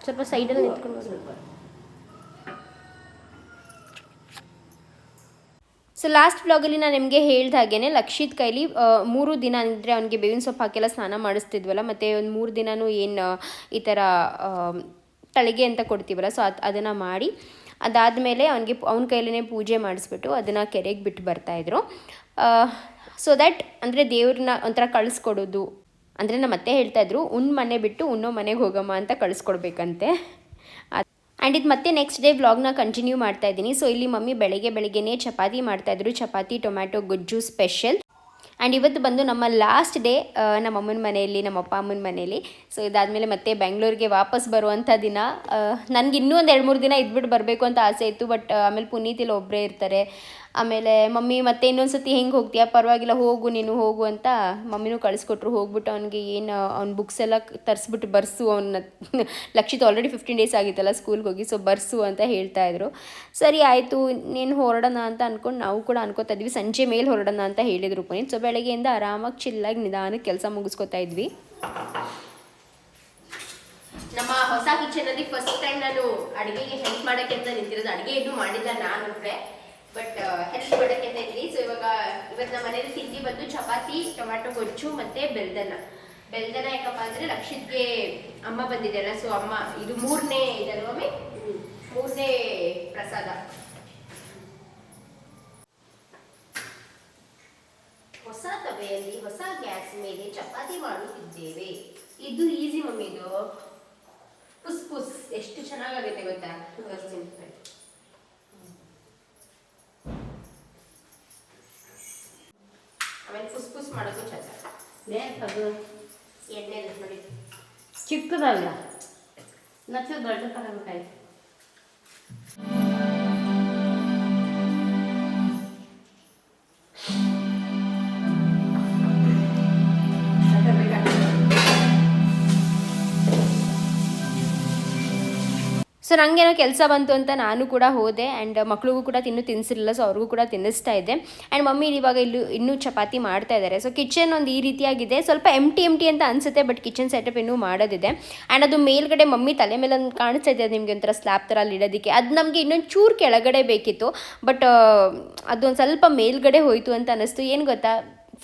ಸ್ವಲ್ಪ ಸೈಡಲ್ಲಿ ನಿಂತ್ಕೊಂಡು ಸೊ ಲಾಸ್ಟ್ ಬ್ಲಾಗಲ್ಲಿ ನಾನು ನಿಮಗೆ ಹೇಳ್ದ ಹಾಗೇನೆ ಲಕ್ಷಿತ್ ಕೈಲಿ ಮೂರು ದಿನ ಅಂದರೆ ಅವನಿಗೆ ಬೇವಿನ ಸೊಪ್ಪು ಹಾಕೆಲ್ಲ ಸ್ನಾನ ಮಾಡಿಸ್ತಿದ್ವಲ್ಲ, ಮತ್ತು ಒಂದು ಮೂರು ದಿನವೂ ಏನು ಈ ಥರ ತಳಿಗೆ ಅಂತ ಕೊಡ್ತೀವಲ್ಲ ಸೊ ಅದು, ಅದನ್ನು ಮಾಡಿ, ಅದಾದಮೇಲೆ ಅವನಿಗೆ ಅವನ ಕೈಲೇ ಪೂಜೆ ಮಾಡಿಸ್ಬಿಟ್ಟು ಅದನ್ನು ಕೆರೆಗೆ ಬಿಟ್ಟು ಬರ್ತಾಯಿದ್ರು ಸೊ ದ್ಯಾಟ್ ಅಂದರೆ ದೇವ್ರನ್ನ ಒಂಥರ ಕಳಿಸ್ಕೊಡೋದು. ಅಂದರೆ ನಮ್ಮ ಅತ್ತೆ ಹೇಳ್ತಾಯಿದ್ರು ಉನ್ ಮನೆ ಬಿಟ್ಟು ಉನ್ನೋ ಮನೆಗೆ ಹೋಗಮ್ಮ ಅಂತ ಕಳಿಸ್ಕೊಡ್ಬೇಕಂತೆ. ಆ್ಯಂಡ್ ಇದು ಮತ್ತೆ ನೆಕ್ಸ್ಟ್ ಡೇ ವ್ಲಾಗ್ನ ಕಂಟಿನ್ಯೂ ಮಾಡ್ತಾ ಇದ್ದೀನಿ. ಸೊ ಇಲ್ಲಿ ಮಮ್ಮಿ ಬೆಳಗ್ಗೆ ಬೆಳಗ್ಗೆನೇ ಚಪಾತಿ ಮಾಡ್ತಾಯಿದ್ರು ಚಪಾತಿ, ಟೊಮ್ಯಾಟೊ, ಗೊಜ್ಜು ಸ್ಪೆಷಲ್ ಆ್ಯಂಡ್ ಇವತ್ತು ಬಂದು ನಮ್ಮ ಲಾಸ್ಟ್ ಡೇ ನಮ್ಮ ಅಮ್ಮನ ಮನೆಯಲ್ಲಿ, ನಮ್ಮ ಅಪ್ಪ ಅಮ್ಮನ ಮನೆಯಲ್ಲಿ. ಸೊ ಇದಾದಮೇಲೆ ಮತ್ತೆ ಬೆಂಗಳೂರಿಗೆ ವಾಪಸ್ ಬರುವಂಥ ದಿನ ನನಗೆ ಇನ್ನೂ ಒಂದು ಎರಡು ಮೂರು ದಿನ ಇದ್ಬಿಟ್ಟು ಬರಬೇಕು ಅಂತ ಆಸೆ ಇತ್ತು ಬಟ್ ಆಮೇಲೆ ಪುನೀತ್ ಇಲ್ಲಿ ಒಬ್ಬರೇ ಇರ್ತಾರೆ. ಆಮೇಲೆ ಮಮ್ಮಿ, ಮತ್ತೆ ಇನ್ನೊಂದು ಸತಿ ಹೆಂಗೆ ಹೋಗ್ತೀಯಾ? ಪರವಾಗಿಲ್ಲ, ಹೋಗು, ನೀನು ಹೋಗು ಅಂತ ಮಮ್ಮಿನೂ ಕಳಿಸ್ಕೊಟ್ರು. ಹೋಗ್ಬಿಟ್ಟು ಅವನಿಗೆ ಏನು, ಅವ್ನ ಬುಕ್ಸ್ ಎಲ್ಲ ತರಿಸ್ಬಿಟ್ಟು ಬರ್ಸು, ಅವನ ಲಕ್ಷಿತ್ ಆಲ್ರೆಡಿ ಫಿಫ್ಟೀನ್ ಡೇಸ್ ಆಗಿತ್ತಲ್ಲ ಸ್ಕೂಲ್ಗೆ ಹೋಗಿ ಸೊ ಬರ್ಸು ಅಂತ ಹೇಳ್ತಾ ಇದ್ರು. ಸರಿ, ಆಯಿತು, ನೀನು ಹೊರಡೋಣ ಅಂತ ಅಂದ್ಕೊಂಡು ನಾವು ಕೂಡ ಅನ್ಕೋತಾ ಇದ್ವಿ. ಸಂಜೆ ಮೇಲೆ ಹೊರಡೋಣ ಅಂತ ಹೇಳಿದ್ರು ಪುನೀತ್. ಸೊ ಬೆಳಗ್ಗೆಯಿಂದ ಆರಾಮಾಗಿ ಚಿಲ್ಲಾಗಿ ನಿಧಾನಕ್ಕೆ ಕೆಲಸ ಮುಗಿಸ್ಕೊತಾ ಇದ್ವಿ. ನಮ್ಮ ಹೊಸ ಕಿಚನ್ ಅಲ್ಲಿ ಫಸ್ಟ್ ಟೈಮ್ ನಾನು ಅಡಿಗೆಗೆ ಹೆಲ್ಪ್ ಮಾಡಕ್ಕೆ ಅಂತ ನಿಂತಿರೋದು. ಅಡಿಗೆ ಏನು ಮಾಡಿಲ್ಲ ನಾನು ಬಟ್ ಹೆಲ್ಪ್ ಮಾಡಕ್ಕೆ ಅಂತ ಇದ್ದೀನಿ. ಸೊ ಇವಾಗ, ಇವತ್ತು ನಮ್ಮ ಮನೇಲಿ ತಿಂಡಿ ಬಂದು ಚಪಾತಿ ಟೊಮ್ಯಾಟೊ ಗೊಜ್ಜು ಮತ್ತೆ ಬೆಲ್ದನ ಬೆಲ್ದನ ಯಾಕಪ್ಪ ಅಂದ್ರೆ ಲಕ್ಷಿತ್ಗೆ ಅಮ್ಮ ಬಂದಿದೆಯಲ್ಲ ಸೊ ಅಮ್ಮ, ಇದು ಮೂರನೇ ಇದಲ್ವಾ ಮಮ್ಮಿ ಮೂರನೇ ಪ್ರಸಾದ ಹೊಸ ತವೆಯಲ್ಲಿ ಹೊಸ ಗ್ಯಾಸ್ ಮೇಲೆ ಚಪಾತಿ ಮಾಡುತ್ತಿದ್ದೇವೆ. ಇದು ಈಸಿ ಮಮ್ಮಿ ಇದು. ಪುಸ್ ಪುಸ್. ಎಷ್ಟು ಚೆನ್ನಾಗಾಗುತ್ತೆ ಗೊತ್ತಾ. ಆಮೇಲೆ ಪುಸ್ ಪುಸ್ ಮಾಡೋದು ಚೆನ್ನಾಗಿ ಅದು ಎಣ್ಣೆ ನೋಡಿ. ಚಿಕ್ಕದಲ್ಲ. ನಚ್ಚ ದೊಡ್ಡ ತಗೋಬೇಕಾಯ್ತು ನನಗೇನೋ ಕೆಲಸ ಬಂತು ಅಂತ ನಾನು ಕೂಡ ಹೋದೆ ಆ್ಯಂಡ್ ಮಕ್ಳಿಗೂ ಕೂಡ ತಿನ್ನು ತಿನ್ನಿಸಿರಲಿಲ್ಲ ಸೊ ಅವ್ರಿಗೂ ಕೂಡ ತಿನ್ನಿಸ್ತಾ ಇದ್ದೆ. ಆ್ಯಂಡ್ ಮಮ್ಮಿ ಇವಾಗ ಇಲ್ಲೂ ಇನ್ನೂ ಚಪಾತಿ ಮಾಡ್ತಾ ಇದ್ದಾರೆ. ಸೊ ಕಿಚನ್ ಒಂದು ಈ ರೀತಿಯಾಗಿದೆ. ಸ್ವಲ್ಪ ಎಂಟಿ ಎಂಟಿ ಅಂತ ಅನಿಸುತ್ತೆ ಬಟ್ ಕಿಚನ್ ಸೆಟಪ್ ಇನ್ನೂ ಮಾಡೋದಿದೆ. ಆ್ಯಂಡ್ ಅದು ಮೇಲ್ಗಡೆ ಮಮ್ಮಿ ತಲೆ ಮೇಲೆ ಒಂದು ಕಾಣಿಸ್ತಾ ಇದೆ. ನಿಮಗೆ ಒಂಥರ ಸ್ಲ್ಯಾಬ್ ಥರ ಅಲ್ಲಿ ಇಡೋದಕ್ಕೆ. ಅದು ನಮಗೆ ಇನ್ನೊಂದು ಚೂರು ಕೆಳಗಡೆ ಬೇಕಿತ್ತು. ಬಟ್ ಅದೊಂದು ಸ್ವಲ್ಪ ಮೇಲ್ಗಡೆ ಹೋಯಿತು ಅಂತ ಅನ್ನಿಸ್ತು ಏನು ಗೊತ್ತಾ?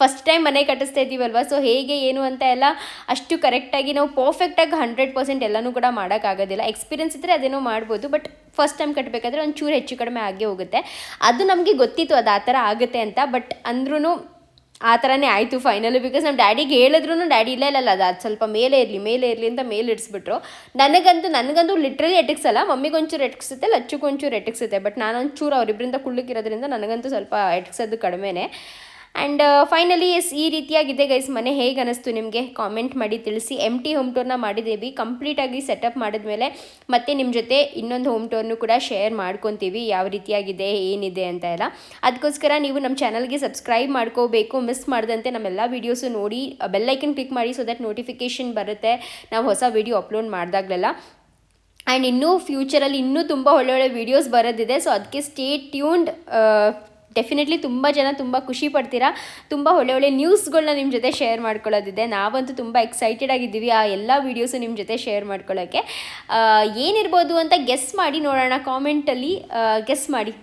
ಫಸ್ಟ್ ಟೈಮ್ ಮನೆ ಕಟ್ಟಿಸ್ತಾ ಇದ್ದೀವಲ್ವ? ಸೊ ಹೇಗೆ, ಏನು ಅಂತ ಎಲ್ಲ ಅಷ್ಟು ಕರೆಕ್ಟಾಗಿ ನಾವು ಪರ್ಫೆಕ್ಟಾಗಿ ಹಂಡ್ರೆಡ್ ಪರ್ಸೆಂಟ್ ಎಲ್ಲನೂ ಕೂಡ ಮಾಡೋಕ್ಕಾಗೋದಿಲ್ಲ. ಎಕ್ಸ್ಪೀರಿಯನ್ಸ್ ಇದ್ದರೆ ಅದೇನೋ ಮಾಡ್ಬೋದು ಬಟ್ ಫಸ್ಟ್ ಟೈಮ್ ಕಟ್ಟಬೇಕಾದ್ರೆ ಒಂದು ಚೂರು ಹೆಚ್ಚು ಕಡಿಮೆ ಆಗೇ ಹೋಗುತ್ತೆ. ಅದು ನಮಗೆ ಗೊತ್ತಿತ್ತು ಅದು ಆ ಥರ ಆಗುತ್ತೆ ಅಂತ ಬಟ್ ಅಂದ್ರೂ ಆ ಥರನೇ ಆಯಿತು ಫೈನಲು ಬಿಕಾಸ್ ನಮ್ಮ ಡ್ಯಾಡಿಗೆ ಹೇಳಿದ್ರು ಡ್ಯಾಡಿ ಇಲ್ಲ ಇಲ್ಲ ಅದು ಅದು ಸ್ವಲ್ಪ ಮೇಲೆ ಇರಲಿ ಮೇಲೆ ಇರಲಿ ಅಂತ ಮೇಲೆ ಇಡಿಸ್ಬಿಟ್ರು. ನನಗಂತೂ ನನಗಂತೂ ಲಿಟ್ರಲಿ ಎಟಕ್ಸಲ್ಲ ಮಮ್ಮಿಗೆ ಒಂಚೂರು ಎಟಕ್ಸುತ್ತೆ ಲಚ್ಚಿಗೆ ಒಂಚೂರು ಎಟಕ್ಸುತ್ತೆ ಬಟ್ ನಾನು ಒಂಚೂರು ಅವರಿಬ್ಬರಿಂದ ಕುಳ್ಳಕ್ಕಿರೋದ್ರಿಂದ ನನಗಂತೂ ಸ್ವಲ್ಪ ಎಟಕ್ಸೋದು ಕಡಿಮೆನೇ. ಆ್ಯಂಡ್ ಫೈನಲಿ ಎಸ್ ಈ ರೀತಿಯಾಗಿದೆ ಗೈಸ್ ಮನೆ ಹೇಗೆ ಅನ್ನಿಸ್ತು ನಿಮಗೆ? ಕಾಮೆಂಟ್ ಮಾಡಿ ತಿಳಿಸಿ. ಎಂ ಟಿ ಹೋಮ್ ಟೂರ್ನ ಮಾಡಿದ್ದೀವಿ. ಕಂಪ್ಲೀಟಾಗಿ ಸೆಟಪ್ ಮಾಡಿದ್ಮೇಲೆ ಮತ್ತೆ ನಿಮ್ಮ ಜೊತೆ ಇನ್ನೊಂದು ಹೋಮ್ ಟೂರ್ನು ಕೂಡ ಶೇರ್ ಮಾಡ್ಕೊತೀವಿ. ಯಾವ ರೀತಿಯಾಗಿದೆ, ಏನಿದೆ ಅಂತ ಎಲ್ಲ. ಅದಕ್ಕೋಸ್ಕರ ನೀವು ನಮ್ಮ ಚಾನಲ್ಗೆ ಸಬ್ಸ್ಕ್ರೈಬ್ ಮಾಡ್ಕೋಬೇಕು. ಮಿಸ್ ಮಾಡಿದಂತೆ ನಮ್ಮೆಲ್ಲ ವೀಡಿಯೋಸು ನೋಡಿ ಬೆಲ್ಲೈಕನ್ ಕ್ಲಿಕ್ ಮಾಡಿ ಸೊ ದಟ್ ನೋಟಿಫಿಕೇಷನ್ ಬರುತ್ತೆ. ನಾವು ಹೊಸ ವೀಡಿಯೋ ಅಪ್ಲೋಡ್ ಮಾಡಿದಾಗಲೆಲ್ಲ. ಆ್ಯಂಡ್ ಇನ್ನೂ ಫ್ಯೂಚರಲ್ಲಿ ಇನ್ನೂ ತುಂಬ ಒಳ್ಳೊಳ್ಳೆ ವೀಡಿಯೋಸ್ ಬರೋದಿದೆ. ಸೊ ಅದಕ್ಕೆ ಸ್ಟೇ ಟ್ಯೂನ್ಡ್ ಡೆಫಿನೆಟ್ಲಿ ತುಂಬ ಜನ ತುಂಬ ಖುಷಿ ಪಡ್ತೀರಾ? ತುಂಬ ಒಳ್ಳೆ ಒಳ್ಳೆ ನ್ಯೂಸ್ಗಳನ್ನ ನಿಮ್ಮ ಜೊತೆ ಶೇರ್ ಮಾಡ್ಕೊಳ್ಳೋದಿದೆ. ನಾವಂತೂ ತುಂಬ ಎಕ್ಸೈಟೆಡ್ ಆಗಿದ್ದೀವಿ ಆ ಎಲ್ಲ ವೀಡಿಯೋಸು ನಿಮ್ಮ ಜೊತೆ ಶೇರ್ ಮಾಡ್ಕೊಳ್ಳೋಕ್ಕೆ ಏನಿರ್ಬೋದು ಅಂತ ಗೆಸ್ ಮಾಡಿ ನೋಡೋಣ. ಕಾಮೆಂಟಲ್ಲಿ ಗೆಸ್ ಮಾಡಿ.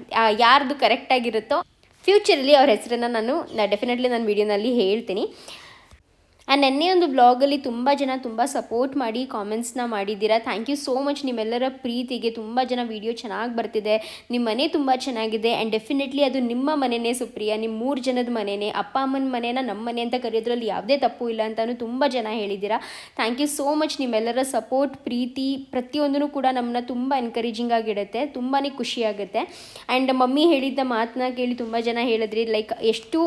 ಯಾರ್ದು ಕರೆಕ್ಟಾಗಿರುತ್ತೋ ಫ್ಯೂಚರಲ್ಲಿ ಅವ್ರ ಹೆಸರನ್ನು ನಾನು ಡೆಫಿನೆಟ್ಲಿ ನಾನು ವೀಡಿಯೋನಲ್ಲಿ ಹೇಳ್ತೀನಿ. ಆ್ಯಂಡ್ ನೆನ್ನೆ ಒಂದು ಬ್ಲಾಗಲ್ಲಿ ತುಂಬ ಜನ ತುಂಬ ಸಪೋರ್ಟ್ ಮಾಡಿ ಕಾಮೆಂಟ್ಸ್ನ ಮಾಡಿದ್ದೀರಾ? ಥ್ಯಾಂಕ್ ಯು ಸೋ ಮಚ್ ನಿಮ್ಮೆಲ್ಲರ ಪ್ರೀತಿಗೆ ತುಂಬ ಜನ ವೀಡಿಯೋ ಚೆನ್ನಾಗಿ ಬರ್ತಿದೆ. ನಿಮ್ಮ ಮನೆ ತುಂಬ ಚೆನ್ನಾಗಿದೆ ಆ್ಯಂಡ್ ಡೆಫಿನೆಟ್ಲಿ ಅದು ನಿಮ್ಮ ಮನೆಯೇ ಸುಪ್ರಿಯ. ನಿಮ್ಮ ಮೂರು ಜನದ ಮನೆಯೇ ಅಪ್ಪ, ಅಮ್ಮನ ಮನೆನ ನಮ್ಮ ಮನೆ ಅಂತ ಕರೆಯೋದ್ರಲ್ಲಿ ಯಾವುದೇ ತಪ್ಪು ಇಲ್ಲ ಅಂತಲೂ ತುಂಬ ಜನ ಹೇಳಿದ್ದೀರಾ. ಥ್ಯಾಂಕ್ ಯು ಸೋ ಮಚ್ ನಿಮ್ಮೆಲ್ಲರ ಸಪೋರ್ಟ್ ಪ್ರೀತಿ ಪ್ರತಿಯೊಂದೂ ಕೂಡ ನಮ್ಮನ್ನ ತುಂಬ ಎನ್ಕರೇಜಿಂಗ್ ಆಗಿಡುತ್ತೆ ತುಂಬಾ ಖುಷಿಯಾಗುತ್ತೆ ಆ್ಯಂಡ್ ಮಮ್ಮಿ ಹೇಳಿದ್ದ ಮಾತನ್ನ ಕೇಳಿ ತುಂಬ ಜನ ಹೇಳಿದ್ರಿ ಲೈಕ್ ಎಷ್ಟು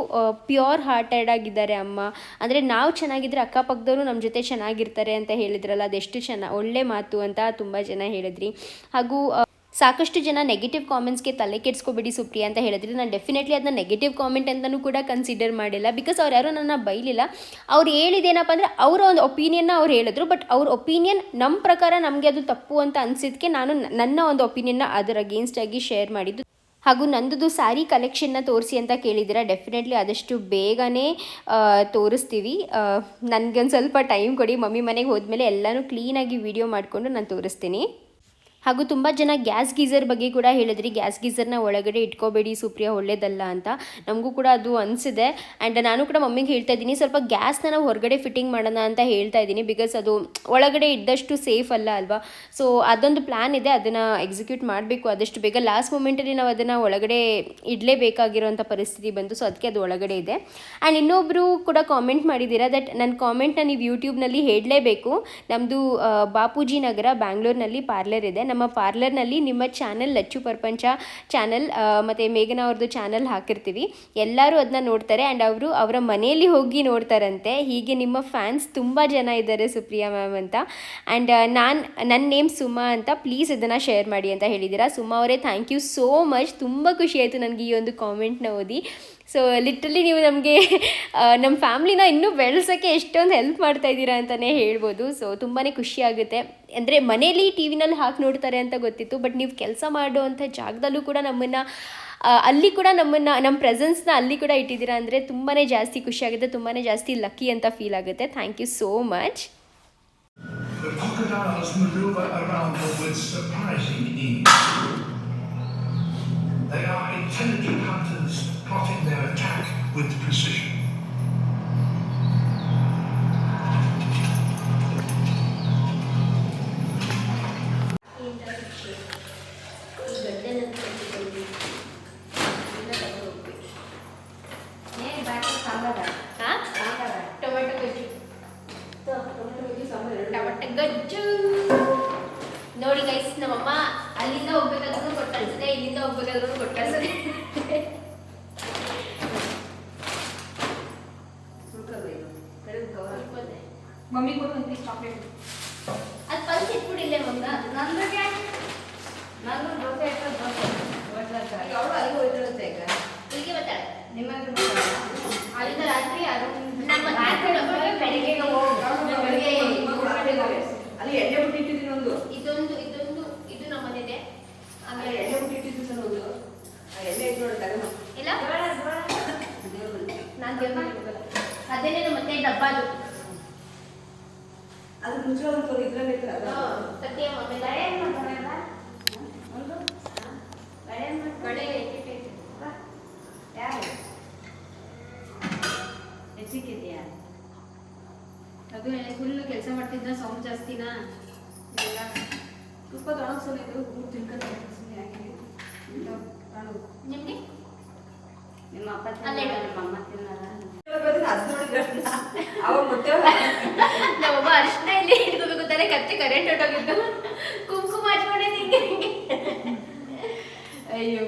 ಪ್ಯೂರ್ ಹಾರ್ಟೆಡ್ ಆಗಿದ್ದಾರೆ ಅಮ್ಮ. ಅಂದರೆ ನಾವು ಚೆನ್ನಾಗಿದ್ರೆ ಅಕ್ಕಪಕ್ಕದವರು ನಮ್ಮ ಜೊತೆ ಚೆನ್ನಾಗಿರ್ತಾರೆ ಅಂತ ಹೇಳಿದ್ರಲ್ಲ ಅದೆಷ್ಟು ಚೆನ್ನ, ಒಳ್ಳೆ ಮಾತು ಅಂತ ತುಂಬ ಜನ ಹೇಳಿದ್ರಿ. ಹಾಗೂ ಸಾಕಷ್ಟು ಜನ ನೆಗೆಟಿವ್ ಕಾಮೆಂಟ್ಸ್ಗೆ ತಲೆ ಕೆಡ್ಸ್ಕೊಬೇಡಿ ಸುಪ್ರಿಯಾ ಅಂತ ಹೇಳಿದ್ರಿ. ನಾನು ಡೆಫಿನೆಟ್ಲಿ ಅದನ್ನ ನೆಗೆಟಿವ್ ಕಾಮೆಂಟ್ ಅಂತಲೂ ಕೂಡ ಕನ್ಸಿಡರ್ ಮಾಡಿಲ್ಲ. ಬಿಕಾಸ್ ಅವ್ರು ಯಾರೂ ನನ್ನ ಬೈಲಿಲ್ಲ. ಅವ್ರು ಹೇಳಿದೇನಪ್ಪ ಅಂದರೆ, ಅವರ ಒಂದು ಒಪಿನಿಯನ್ನ ಅವ್ರು ಹೇಳಿದ್ರು. ಬಟ್ ಅವ್ರ ಒಪಿನಿಯನ್ ನಮ್ಮ ಪ್ರಕಾರ ನಮಗೆ ಅದು ತಪ್ಪು ಅಂತ ಅನಿಸಿದ್ಕೆ ನಾನು ನನ್ನ ಒಂದು ಒಪಿನಿಯನ್ನ ಅದರ ಅಗೇನ್ಸ್ಟ್ ಆಗಿ ಶೇರ್ ಮಾಡಿದ್ದು. ಹಾಗೂ ನಂದುದು ಸ್ಯಾರಿ ಕಲೆಕ್ಷನ್ನ ತೋರಿಸಿ ಅಂತ ಕೇಳಿದ್ದೀರ ಡೆಫಿನೆಟ್ಲಿ ಆದಷ್ಟು ಬೇಗನೆ ತೋರಿಸ್ತೀವಿ. ನನಗೆ ಒಂದು ಸ್ವಲ್ಪ ಟೈಮ್ ಕೊಡಿ. ಮಮ್ಮಿ ಮನೆಗೆ ಹೋದ್ಮೇಲೆ ಎಲ್ಲನೂ ಕ್ಲೀನಾಗಿ ವಿಡಿಯೋ ಮಾಡಿಕೊಂಡು ನಾನು ತೋರಿಸ್ತೀನಿ. ಹಾಗೂ ತುಂಬ ಜನ ಗ್ಯಾಸ್ ಗೀಸರ್ ಬಗ್ಗೆ ಕೂಡ ಹೇಳಿದ್ರಿ. ಗ್ಯಾಸ್ ಗೀಸರ್ನ ಒಳಗಡೆ ಇಟ್ಕೋಬೇಡಿ ಸುಪ್ರಿಯಾ ಒಳ್ಳೇದಲ್ಲ ಅಂತ. ನಮಗೂ ಕೂಡ ಅದು ಅನಿಸಿದೆ. ಆ್ಯಂಡ್ ನಾನು ಕೂಡ ಮಮ್ಮಿಗೆ ಹೇಳ್ತಾ ಇದ್ದೀನಿ, ಸ್ವಲ್ಪ ಗ್ಯಾಸ್ನ ನಾವು ಹೊರಗಡೆ ಫಿಟ್ಟಿಂಗ್ ಮಾಡೋಣ ಅಂತ ಹೇಳ್ತಾ ಇದ್ದೀನಿ. ಬಿಕಾಸ್ ಅದು ಒಳಗಡೆ ಇದ್ದಷ್ಟು ಸೇಫ್ ಅಲ್ಲ ಅಲ್ವಾ? ಸೊ ಅದೊಂದು ಪ್ಲ್ಯಾನ್ ಇದೆ, ಅದನ್ನು ಎಕ್ಸಿಕ್ಯೂಟ್ ಮಾಡಬೇಕು. ಆದಷ್ಟು ಬೇಗ ಲಾಸ್ಟ್ ಮೂಮೆಂಟಲ್ಲಿ ನಾವು ಅದನ್ನು ಒಳಗಡೆ ಇಡಲೇಬೇಕಾಗಿರೋಂಥ ಪರಿಸ್ಥಿತಿ ಬಂತು. ಸೊ ಅದಕ್ಕೆ ಅದು ಒಳಗಡೆ ಇದೆ. ಆ್ಯಂಡ್ ಇನ್ನೊಬ್ಬರು ಕೂಡ ಕಾಮೆಂಟ್ ಮಾಡಿದ್ದೀರಾ ದಟ್ ನನ್ನ ಕಾಮೆಂಟ್ನ ನೀವು ಯೂಟ್ಯೂಬ್ನಲ್ಲಿ ಹೇಳಲೇಬೇಕು. ನಮ್ಮದು ಬಾಪೂಜಿ ನಗರ, ಬ್ಯಾಂಗ್ಳೂರ್ನಲ್ಲಿ ಪಾರ್ಲರ್ ಇದೆ. ನಮ್ಮ ಪಾರ್ಲರ್ನಲ್ಲಿ ನಿಮ್ಮ ಚಾನೆಲ್ ಲಚ್ಚು ಪ್ರಪಂಚ ಚಾನೆಲ್ ಮತ್ತು ಮೇಘನ ಅವ್ರದ್ದು ಚಾನೆಲ್ ಹಾಕಿರ್ತೀವಿ. ಎಲ್ಲರೂ ಅದನ್ನ ನೋಡ್ತಾರೆ ಆ್ಯಂಡ್ ಅವರು ಅವರ ಮನೆಯಲ್ಲಿ ಹೋಗಿ ನೋಡ್ತಾರಂತೆ. ಹೀಗೆ ನಿಮ್ಮ ಫ್ಯಾನ್ಸ್ ತುಂಬ ಜನ ಇದ್ದಾರೆ ಸುಪ್ರಿಯಾ ಮ್ಯಾಮ್ ಅಂತ. ಆ್ಯಂಡ್ ನಾನು ನನ್ನ ನೇಮ್ ಸುಮಾ ಅಂತ ಪ್ಲೀಸ್ ಇದನ್ನು ಶೇರ್ ಮಾಡಿ ಅಂತ ಹೇಳಿದ್ದೀರಾ. ಸುಮಾ ಅವರೇ, ಥ್ಯಾಂಕ್ ಯು ಸೋ ಮಚ್. ತುಂಬ ಖುಷಿ ಆಯಿತು ನನಗೆ ಈ ಒಂದು ಕಾಮೆಂಟ್ನ ಓದಿ. ಸೊ ಲಿಟ್ರಲಿ ನೀವು ನಮಗೆ ನಮ್ಮ ಫ್ಯಾಮ್ಲಿನ ಇನ್ನೂ ಬೆಳೆಸೋಕ್ಕೆ ಎಷ್ಟೊಂದು ಹೆಲ್ಪ್ ಮಾಡ್ತಾ ಇದ್ದೀರಾ ಅಂತಲೇ ಹೇಳ್ಬೋದು. ಸೊ ತುಂಬಾ ಖುಷಿಯಾಗುತ್ತೆ ಅಂದರೆ ಮನೇಲಿ ಟಿ ವಿನಲ್ಲಿ ಹಾಕಿ ನೋಡ್ತಾರೆ ಅಂತ ಗೊತ್ತಿತ್ತು ಬಟ್ ನೀವು ಕೆಲಸ ಮಾಡುವಂಥ ಜಾಗದಲ್ಲೂ ಕೂಡ ನಮ್ಮನ್ನು ಅಲ್ಲಿ ಕೂಡ ನಮ್ಮನ್ನು ನಮ್ಮ ಪ್ರೆಸೆನ್ಸ್ನ ಅಲ್ಲಿ ಕೂಡ ಇಟ್ಟಿದ್ದೀರಾ ಅಂದರೆ ತುಂಬಾ ಜಾಸ್ತಿ ಖುಷಿಯಾಗುತ್ತೆ ತುಂಬಾ ಜಾಸ್ತಿ ಲಕ್ಕಿ ಅಂತ ಫೀಲ್ ಆಗುತ್ತೆ. Thank you so much They are intelligent hunters. Plotting their attack with precision. ಅದೇನೇ ಮತ್ತೆ ಡಬ್ಬ ಅದು ಅದು ಒಂದು ಇದ್ರಲ್ಲಿ ಇತ್ತು ಹೆಚ್ಚಿಕ್ಕಿದ್ಯಾ ಅದು ಫುಲ್ ಕೆಲಸ ಮಾಡ್ತಿದ್ದ ಸೌಂಡ್ ಜಾಸ್ತಿನಾ ಇಲ್ಲ ತುಪ್ಪ ತೊಳಗ್ಸೋದು ಇದು ಹೂ ತಿನ್ಕೊಂಡು ಸುಮ್ಮನೆ ಕಾಣು ನಿಮಗೆ? ನಿಮ್ಮ ಅಪ್ಪ ಇಡು. ನಿಮ್ಮ ಅಮ್ಮ ತಿನ್ನಲ್ಲ. ಅದು ನೋಡಿದ್ರಲ್ಲ? ಮುಟ್ಟೆ ಹಿಡ್ಕೋಬೇಕು ತಾನೆ ಕತ್ತೆ ಕರೆಂಟ್ ಹೊಟ್ಟೋಗಿತ್ತು ಕುಂಕುಮ ಹಚ್ಕೊಂಡೆ ನಿಂಗೆ ಅಯ್ಯೋ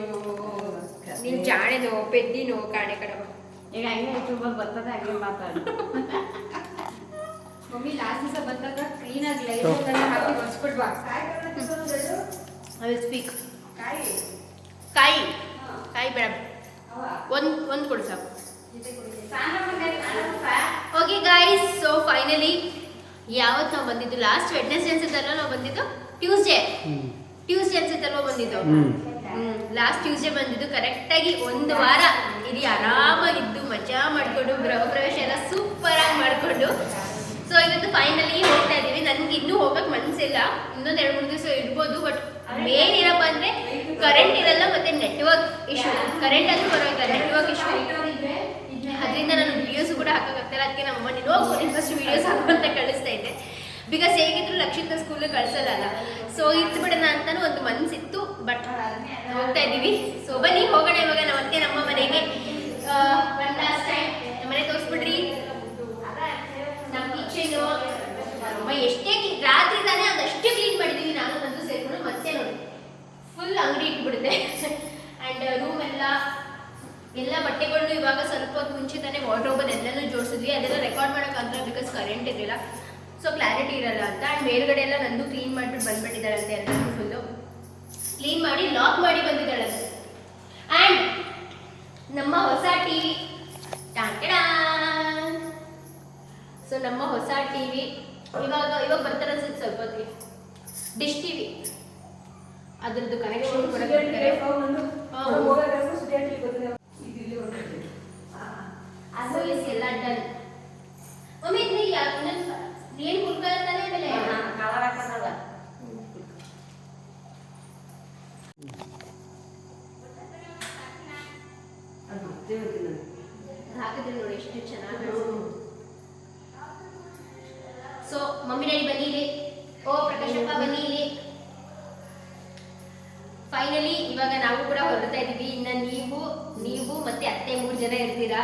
ನೀವು ಜಾಣೆನೋ ಪೆದ್ದಿನೋ ಕಾಣೆ ಕಡವ ಈಗ ಹಂಗೆ ತುಂಬ ಬರ್ತದೆ ಹಂಗೆ ಮಾತಾಡು ಮಮ್ಮಿ ಲಾಸ್ಟ್ ದಿವಸ ಬಂದಾಗ ಕ್ಲೀನ್ ಆಗಿ ಲೈಟ್ ಹಾಕಿ ಒರೆಸ್ಬಿಟ್ ಬಾ ಐ ವಿಲ್ ಸ್ಪೀಕ್ ಕಾಯಿ ಕಾಯಿ ಕಾಯಿ ಬೇಡ ಒಂದು ಒಂದು ಕೊಡು ಸಾಕು ಓಕೆ ಗಾಯ್ಸ್ ಸೊ ಫೈನಲಿ ಯಾವತ್ತು ನಾವು ಬಂದಿದ್ದು? ಲಾಸ್ಟ್ ವೆಡ್ನೆಸ್ಡೇ ಅನ್ಸುತ್ತಲ್ಲ ನಾವು ಬಂದಿದ್ದು? ಟ್ಯೂಸ್ಡೇ ಟ್ಯೂಸ್ಡೇ ಅನ್ಸುತ್ತಲ್ವ ಬಂದಿದ್ದು? ಲಾಸ್ಟ್ ಟ್ಯೂಸ್ಡೇ ಬಂದಿದ್ದು ಕರೆಕ್ಟಾಗಿ ಒಂದು ವಾರ ಇಲ್ಲಿ ಆರಾಮಾಗಿದ್ದು ಮಜಾ ಮಾಡಿಕೊಂಡು ಗೃಹ ಪ್ರವೇಶ ಎಲ್ಲ ಸೂಪರ್ ಆಗಿ ಮಾಡಿಕೊಂಡು. ಸೊ ಇವತ್ತು ಫೈನಲಿ ಹೋಗ್ತಾ ಇದ್ದೀವಿ ನನ್ಗೆ ಇನ್ನೂ ಹೋಗಕ್ಕೆ ಮನಸ್ಸಿಲ್ಲ ಇನ್ನೊಂದು ಎರಡು ಮೂರು ದಿವಸ ಇರ್ಬೋದು ಬಟ್ ಮೇನ್ ಏನಪ್ಪ ಅಂದ್ರೆ ಕರೆಂಟ್ ಇರಲ್ಲ ಮತ್ತೆ ನೆಟ್ವರ್ಕ್ ಇಶ್ಯೂ ಕರೆಂಟ್ ಆದ್ರೂ ಪರವಾಗಿಲ್ಲ. ನೆಟ್ವರ್ಕ್ ಇಶ್ಯೂ ಅದರಿಂದ ನಾನು ವಿಡಿಯೋಸ್ ಕೂಡ ಹಾಕೋಕ್ಕಾಗ್ತಿಲ್ಲ. ಅದಕ್ಕೆ ನಮ್ಮ ನೀನು ಹೋಗು ಫಸ್ಟ್ ವಿಡಿಯೋಸ್ ಹಾಕು ಅಂತ ಕಳಿಸ್ತಾ ಇದ್ದೆ. ಬಿಕಾಸ್ ಹೇಗಿದ್ರು ಲಕ್ಷಿತ ಸ್ಕೂಲ್ ಕಳ್ಸಲ್ಲ ಸೊ ಇತ್ತು ಬಿಡೋಣ ಅಂತಾನು ಒಂದು ಮನಸ್ಸಿತ್ತು ಬಟ್ ಹೋಗ್ತಾ ಇದ್ದೀವಿ. ಸೊ ಬನ್ನಿ, ಹೋಗೋಣ ಇವಾಗ ನಾವು ಮತ್ತೆ ನಮ್ಮ ಮನೆಗೆ. ಒನ್ ಲಾಸ್ಟ್ ಟೈಮ್ ಮನೆ ತೋರಿಸ್ಬಿಡ್ರಿ. ನಮ್ಮ ಕಿಚನು ಅಮ್ಮ, ಎಷ್ಟೇ ರಾತ್ರಿ ತಾನೇ ಅದಷ್ಟು ಕ್ಲೀನ್ ಮಾಡಿದ್ದೀವಿ ನಾನು ಬಂದು ಸೇರ್ಕೊಂಡು ಮತ್ತೆ ನೋಡಿ. ಫುಲ್ ಅಂಗಡಿ ಇಟ್ಬಿಡುತ್ತೆ. *laughs* ಆ್ಯಂಡ್ ರೂಮ್ ಎಲ್ಲ ಎಲ್ಲ ಬಟ್ಟೆಗಳನ್ನು ಇವಾಗ ಸ್ವಲ್ಪ ಹೊತ್ತು ಮುಂಚೆ ತಾನೇ ಎಲ್ಲನೂ ಜೋಡಿಸಿದ್ವಿ. ಅದೆಲ್ಲ ರೆಕಾರ್ಡ್ ಮಾಡೋಕ್ಕಾಗಲ್ಲ ಬಿಕಾಸ್ ಕರೆಂಟ್ ಇರಲಿಲ್ಲ. ಸೊ ಕ್ಲಾರಿಟಿ ಇರಲ್ಲ ಅಂತ. ಆ್ಯಂಡ್ ಮೇಲ್ಗಡೆ ಎಲ್ಲ ನಂದು ಕ್ಲೀನ್ ಮಾಡಿಬಿಟ್ಟು ಬಂದ್ಬಿಟ್ಟಿದ್ದಾಳಂತೆ ಎಲ್ಲರೂ ಫುಲ್ಲು ಕ್ಲೀನ್ ಮಾಡಿ ಲಾಕ್ ಮಾಡಿ ಬಂದಿದ್ದಾಳಂತೆ. ಆ್ಯಂಡ್ ನಮ್ಮ ಹೊಸ ಟಿ ವಿ ಸೊ ನಮ್ಮ ಹೊಸ ಟಿ ವಿ ಇವಾಗ ಇವಾಗ ಬರ್ತಾರೆ ಅನ್ಸುತ್ತೆ ಸ್ವಲ್ಪ ಹೊತ್ತಿಗೆ. ಡಿಶ್ ಟಿ ವಿ ಅದ್ರದ್ದು ಕನೆಕ್ಷನ್ ಕೂಡ ಕೊಡ್ತಾರೆ ಸೊ ಇಸ್ ಎಲ್ಲ ಡನ್ ಮಮ್ಮಿ ಇದನ್ನ ಯಾವ ಏನು ಕುಡ್ಕೊಳ್ಳೋ ತಾನೇ ಆಮೇಲೆ ಹಾಕಿದ್ರೆ ನೋಡಿ ಎಷ್ಟು ಚೆನ್ನಾಗಿ ಸೊ ಮಮ್ಮಿ ಡ್ಯಾಡಿ ಬನ್ನಿ ಇಲ್ಲಿ ಓ ಪ್ರಕಾಶಪ್ಪ ಬನ್ನಿ ಇಲ್ಲಿ ಫೈನಲಿ ಇವಾಗ ನಾವು ಕೂಡ ಹೊರಡ್ತಾ ಇದೀವಿ ಇನ್ನ ನೀವು ನೀವು ಮತ್ತೆ ಅತ್ತೆ ಮೂರು ಜನ ಇರ್ತೀರಾ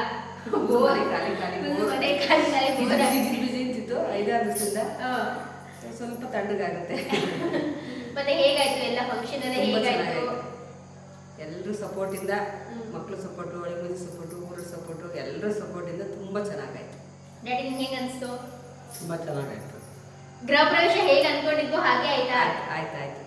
ಮನೆ ಖಾಲಿ ಖಾಲಿ ಒಂದು ಮನೆ ಖಾಲಿ ಖಾಲಿ ಬೋರ್ ಬಿಸಿ ಅಂತಿತ್ತು ಐದಾರು ದಿವಸದಿಂದ. ಸ್ವಲ್ಪ ತಣ್ಣಗಾಗುತ್ತೆ. ಮತ್ತೆ ಹೇಗಾಯ್ತು? ಎಲ್ಲ ಫಂಕ್ಷನ್ ಎಲ್ಲ ತುಂಬ ಹೇಗಾಯ್ತು? ಎಲ್ಲರೂ ಸಪೋರ್ಟಿಂದ ಇಂದ ಮಕ್ಕಳು ಸಪೋರ್ಟು ಒಳಗೆ ಸಪೋರ್ಟು ಊರ ಸಪೋರ್ಟು ಎಲ್ಲರ ಸಪೋರ್ಟಿಂದ ತುಂಬ ಚೆನ್ನಾಗಾಯ್ತು. ಡ್ಯಾಡಿ ನಿಮ್ಗೆ ಹೆಂಗ್ ಅನ್ಸ್ತು? ತುಂಬ ಚೆನ್ನಾಗಾಯ್ತು. ಗೃಹ ಪ್ರವೇಶ ಹೇಗೆ ಅನ್ಕೊಂಡಿದ್ವು ಹಾಗೆ ಆಯ್ತಾ? ಆಯ್ತು ಆಯ್ತು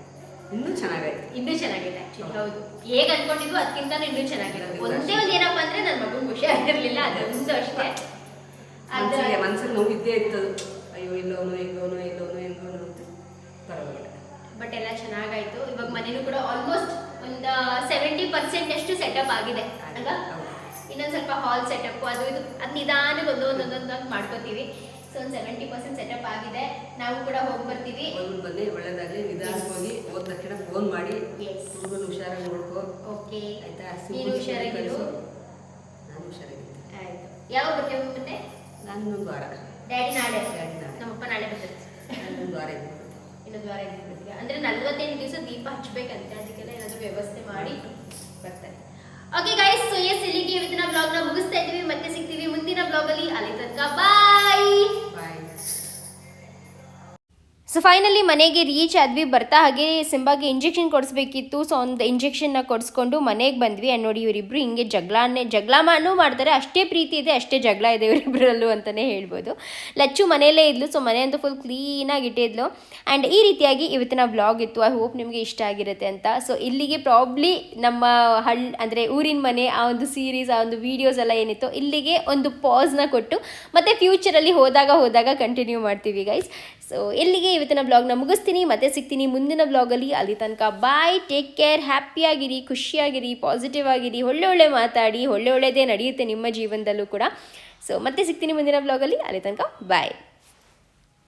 ಇನ್ನೂ ಚೆನ್ನಾಗಾಯ್ತು. ಇನ್ನೂ ಚೆನ್ನಾಗಿದೆ ಆಕ್ಚುಲಿ ಹೌದು. ಹೇಗ್ ಅನ್ಕೊಂಡಿದ್ವು ಅದಕ್ಕಿಂತ ಇನ್ನೂ ಚೆನ್ನಾಗಿರೋದು. ಒಂದೇ ಒಂದು ಏನಪ್ಪಾ ಅಂದ್ರೆ ನನ್ನ ಮಗು ಖುಷಿ ಆಗಿರ್ಲಿಲ್ಲ ಅದೊಂದು ಅಷ್ಟೇ. ಮನಸ್ಸಿಗೆ ಮನಸ್ಸಿಗೆ ನೋವು ಇದ್ದೇ ಇರ್ತದೆ. ಅಯ್ಯೋ ಇಲ್ಲೋನು ಹೆಂಗೋನು ಇಲ್ಲೋನು ಹೆಂಗೋನು ಅಂತ ಪರವಾಗಿಲ್ಲ. ಬಟ್ ಎಲ್ಲ ಚೆನ್ನಾಗಾಯ್ತು. ಇವಾಗ ಮನೇನು ಕೂಡ ಆಲ್ಮೋಸ್ಟ್ ಒಂದು ಸೆವೆಂಟಿ ಪರ್ಸೆಂಟ್ ಅಷ್ಟು ಸೆಟಪ್ ಆಗಿದೆ ಅಲ್ವಾ. ಇನ್ನೊಂದು ಸ್ವಲ್ಪ ಹಾಲ್ ಸೆಟಪ್ ಅದು ಇದು ಅದು ನಿಧಾನಕ್ಕೆ ಒಂದೊಂದು ಒಂದೊಂದೊಂದು ಮಾಡ್ಕೋತೀವಿ. ಸೊ ಒಂದು ಸೆವೆಂಟಿ ಪರ್ಸೆಂಟ್ ಸೆಟಪ್ ಆಗಿದೆ. ನಾವು ಕೂಡ ಹೋಗಿ ಬರ್ತೀವಿ. ಹೋಗಿ ಬನ್ನಿ ಒಳ್ಳೇದಾಗಲಿ. ನಿಧಾನವಾಗಿ ಹೋದ ತಕ್ಷಣ ಫೋನ್ ಮಾಡಿ. ಹುಡುಗನ ಹುಷಾರಾಗಿ ನೋಡ್ಕೋ. ಓಕೆ ಆಯ್ತಾ? ನೀನು ಹುಷಾರಾಗಿರು. ನಾನು ಹುಷಾರಾಗಿರ್ತೀನಿ. ಆಯ್ತು. ಯಾವಾಗ ಬರ್ತೀವಿ ಮತ್ತೆ ನಾನು ಇನ್ನೊಂದು ವಾರ ಡ್ಯಾಡಿ ನಾಳೆ ಡ್ಯಾಡಿ ನಾಳೆ. ನಮ್ಮಪ್ಪ ನಾಳೆ ಬರ್ತಾರೆ. ಇನ್ನೊಂದು ವಾರ ಇದ್ದು ಇನ್ನೊಂದು ವಾರ ಇದ್ದು ಬರ್ತೀವಿ ಅಂದ್ರೆ ನಲ್ವತ್ತೆಂಟು ದಿವಸ ದೀಪ ಹಚ್ಚಬೇಕಂತೆ ಅದಕ್ಕೆಲ್ಲ ಏನಾದರೂ ವ್ಯವಸ್ಥೆ ಮಾಡಿ ಬರ್ತಾರೆ. ಓಕೆ ಗೈಸ್ ಸೊ ಎಸ್ ಇಲ್ಲಿಗೆ ಇವತ್ತಿನ ಬ್ಲಾಗ್ನ ಮುಗಿಸ್ತಾ ಇದ್ದೀವಿ. ಮತ್ತೆ ಸಿಗ್ತೀವಿ ಮುಂದಿನ ಬ್ಲಾಗ್ ಅಲ್ಲಿ. ತನಕ ಬಾಯ್ ಸೊ ಫೈನಲಿ ಮನೆಗೆ ರೀಚ್ ಆದ್ವಿ. ಬರ್ತಾ ಹಾಗೆ ಸಿಂಬಾಗೆ ಇಂಜೆಕ್ಷನ್ ಕೊಡಿಸ್ಬೇಕಿತ್ತು. ಸೊ ಒಂದು ಇಂಜೆಕ್ಷನ್ನ ಕೊಡಿಸ್ಕೊಂಡು ಮನೆಗೆ ಬಂದ್ವಿ. ಆ್ಯಂಡ್ ನೋಡಿ ಇವರಿಬ್ಬರು ಹಿಂಗೆ ಜಗಳನೇ, ಜಗಳ ಮಾಡ್ತಾರೆ. ಅಷ್ಟೇ ಪ್ರೀತಿ ಇದೆ, ಅಷ್ಟೇ ಜಗಳ ಇದೆ ಇವರಿಬ್ಬರಲ್ಲೂ ಅಂತಲೇ ಹೇಳ್ಬೋದು. ಲಚ್ಚು ಮನೆಯಲ್ಲೇ ಇದ್ಲು. ಸೊ ಮನೆ ಅಂತೂ ಫುಲ್ ಕ್ಲೀನಾಗಿ ಇಟ್ಟಿದ್ಲು. ಆ್ಯಂಡ್ ಈ ರೀತಿಯಾಗಿ ಇವತ್ತಿನ ಬ್ಲಾಗ್ ಇತ್ತು. ಐ ಹೋಪ್ ನಿಮಗೆ ಇಷ್ಟ ಆಗಿರುತ್ತೆ ಅಂತ. ಸೊ ಇಲ್ಲಿಗೆ ಪ್ರಾಬ್ಲಿ ನಮ್ಮ ಹಳ್, ಅಂದರೆ ಊರಿನ ಮನೆ, ಆ ಒಂದು ಸೀರೀಸ್ ಆ ಒಂದು ವೀಡಿಯೋಸ್ ಎಲ್ಲ ಏನಿತ್ತು, ಇಲ್ಲಿಗೆ ಒಂದು ಪಾಸ್ನ ಕೊಟ್ಟು ಮತ್ತು ಫ್ಯೂಚರಲ್ಲಿ ಹೋದಾಗ ಹೋದಾಗ ಕಂಟಿನ್ಯೂ ಮಾಡ್ತೀವಿ ಗೈಸ್ ಸೊ ಇಲ್ಲಿಗೆ ಇವತ್ತಿನ ಬ್ಲಾಗ್ನ ಮುಗಿಸ್ತೀನಿ. ಮತ್ತೆ ಸಿಗ್ತೀನಿ ಮುಂದಿನ ಬ್ಲಾಗಲ್ಲಿ ಅಲ್ಲಿ. ತನಕ ಬಾಯ್ ಟೇಕ್ ಕೇರ್ ಹ್ಯಾಪಿಯಾಗಿರಿ ಖುಷಿಯಾಗಿರಿ ಪಾಸಿಟಿವ್ ಆಗಿರಿ ಒಳ್ಳೆ ಒಳ್ಳೆ ಮಾತಾಡಿ, ಒಳ್ಳೆ ಒಳ್ಳೆಯದೇ ನಡೆಯುತ್ತೆ ನಿಮ್ಮ ಜೀವನದಲ್ಲೂ ಕೂಡ. ಸೊ ಮತ್ತೆ ಸಿಗ್ತೀನಿ ಮುಂದಿನ ಬ್ಲಾಗಲ್ಲಿ ಅಲ್ಲಿ. ತನಕ ಬಾಯ್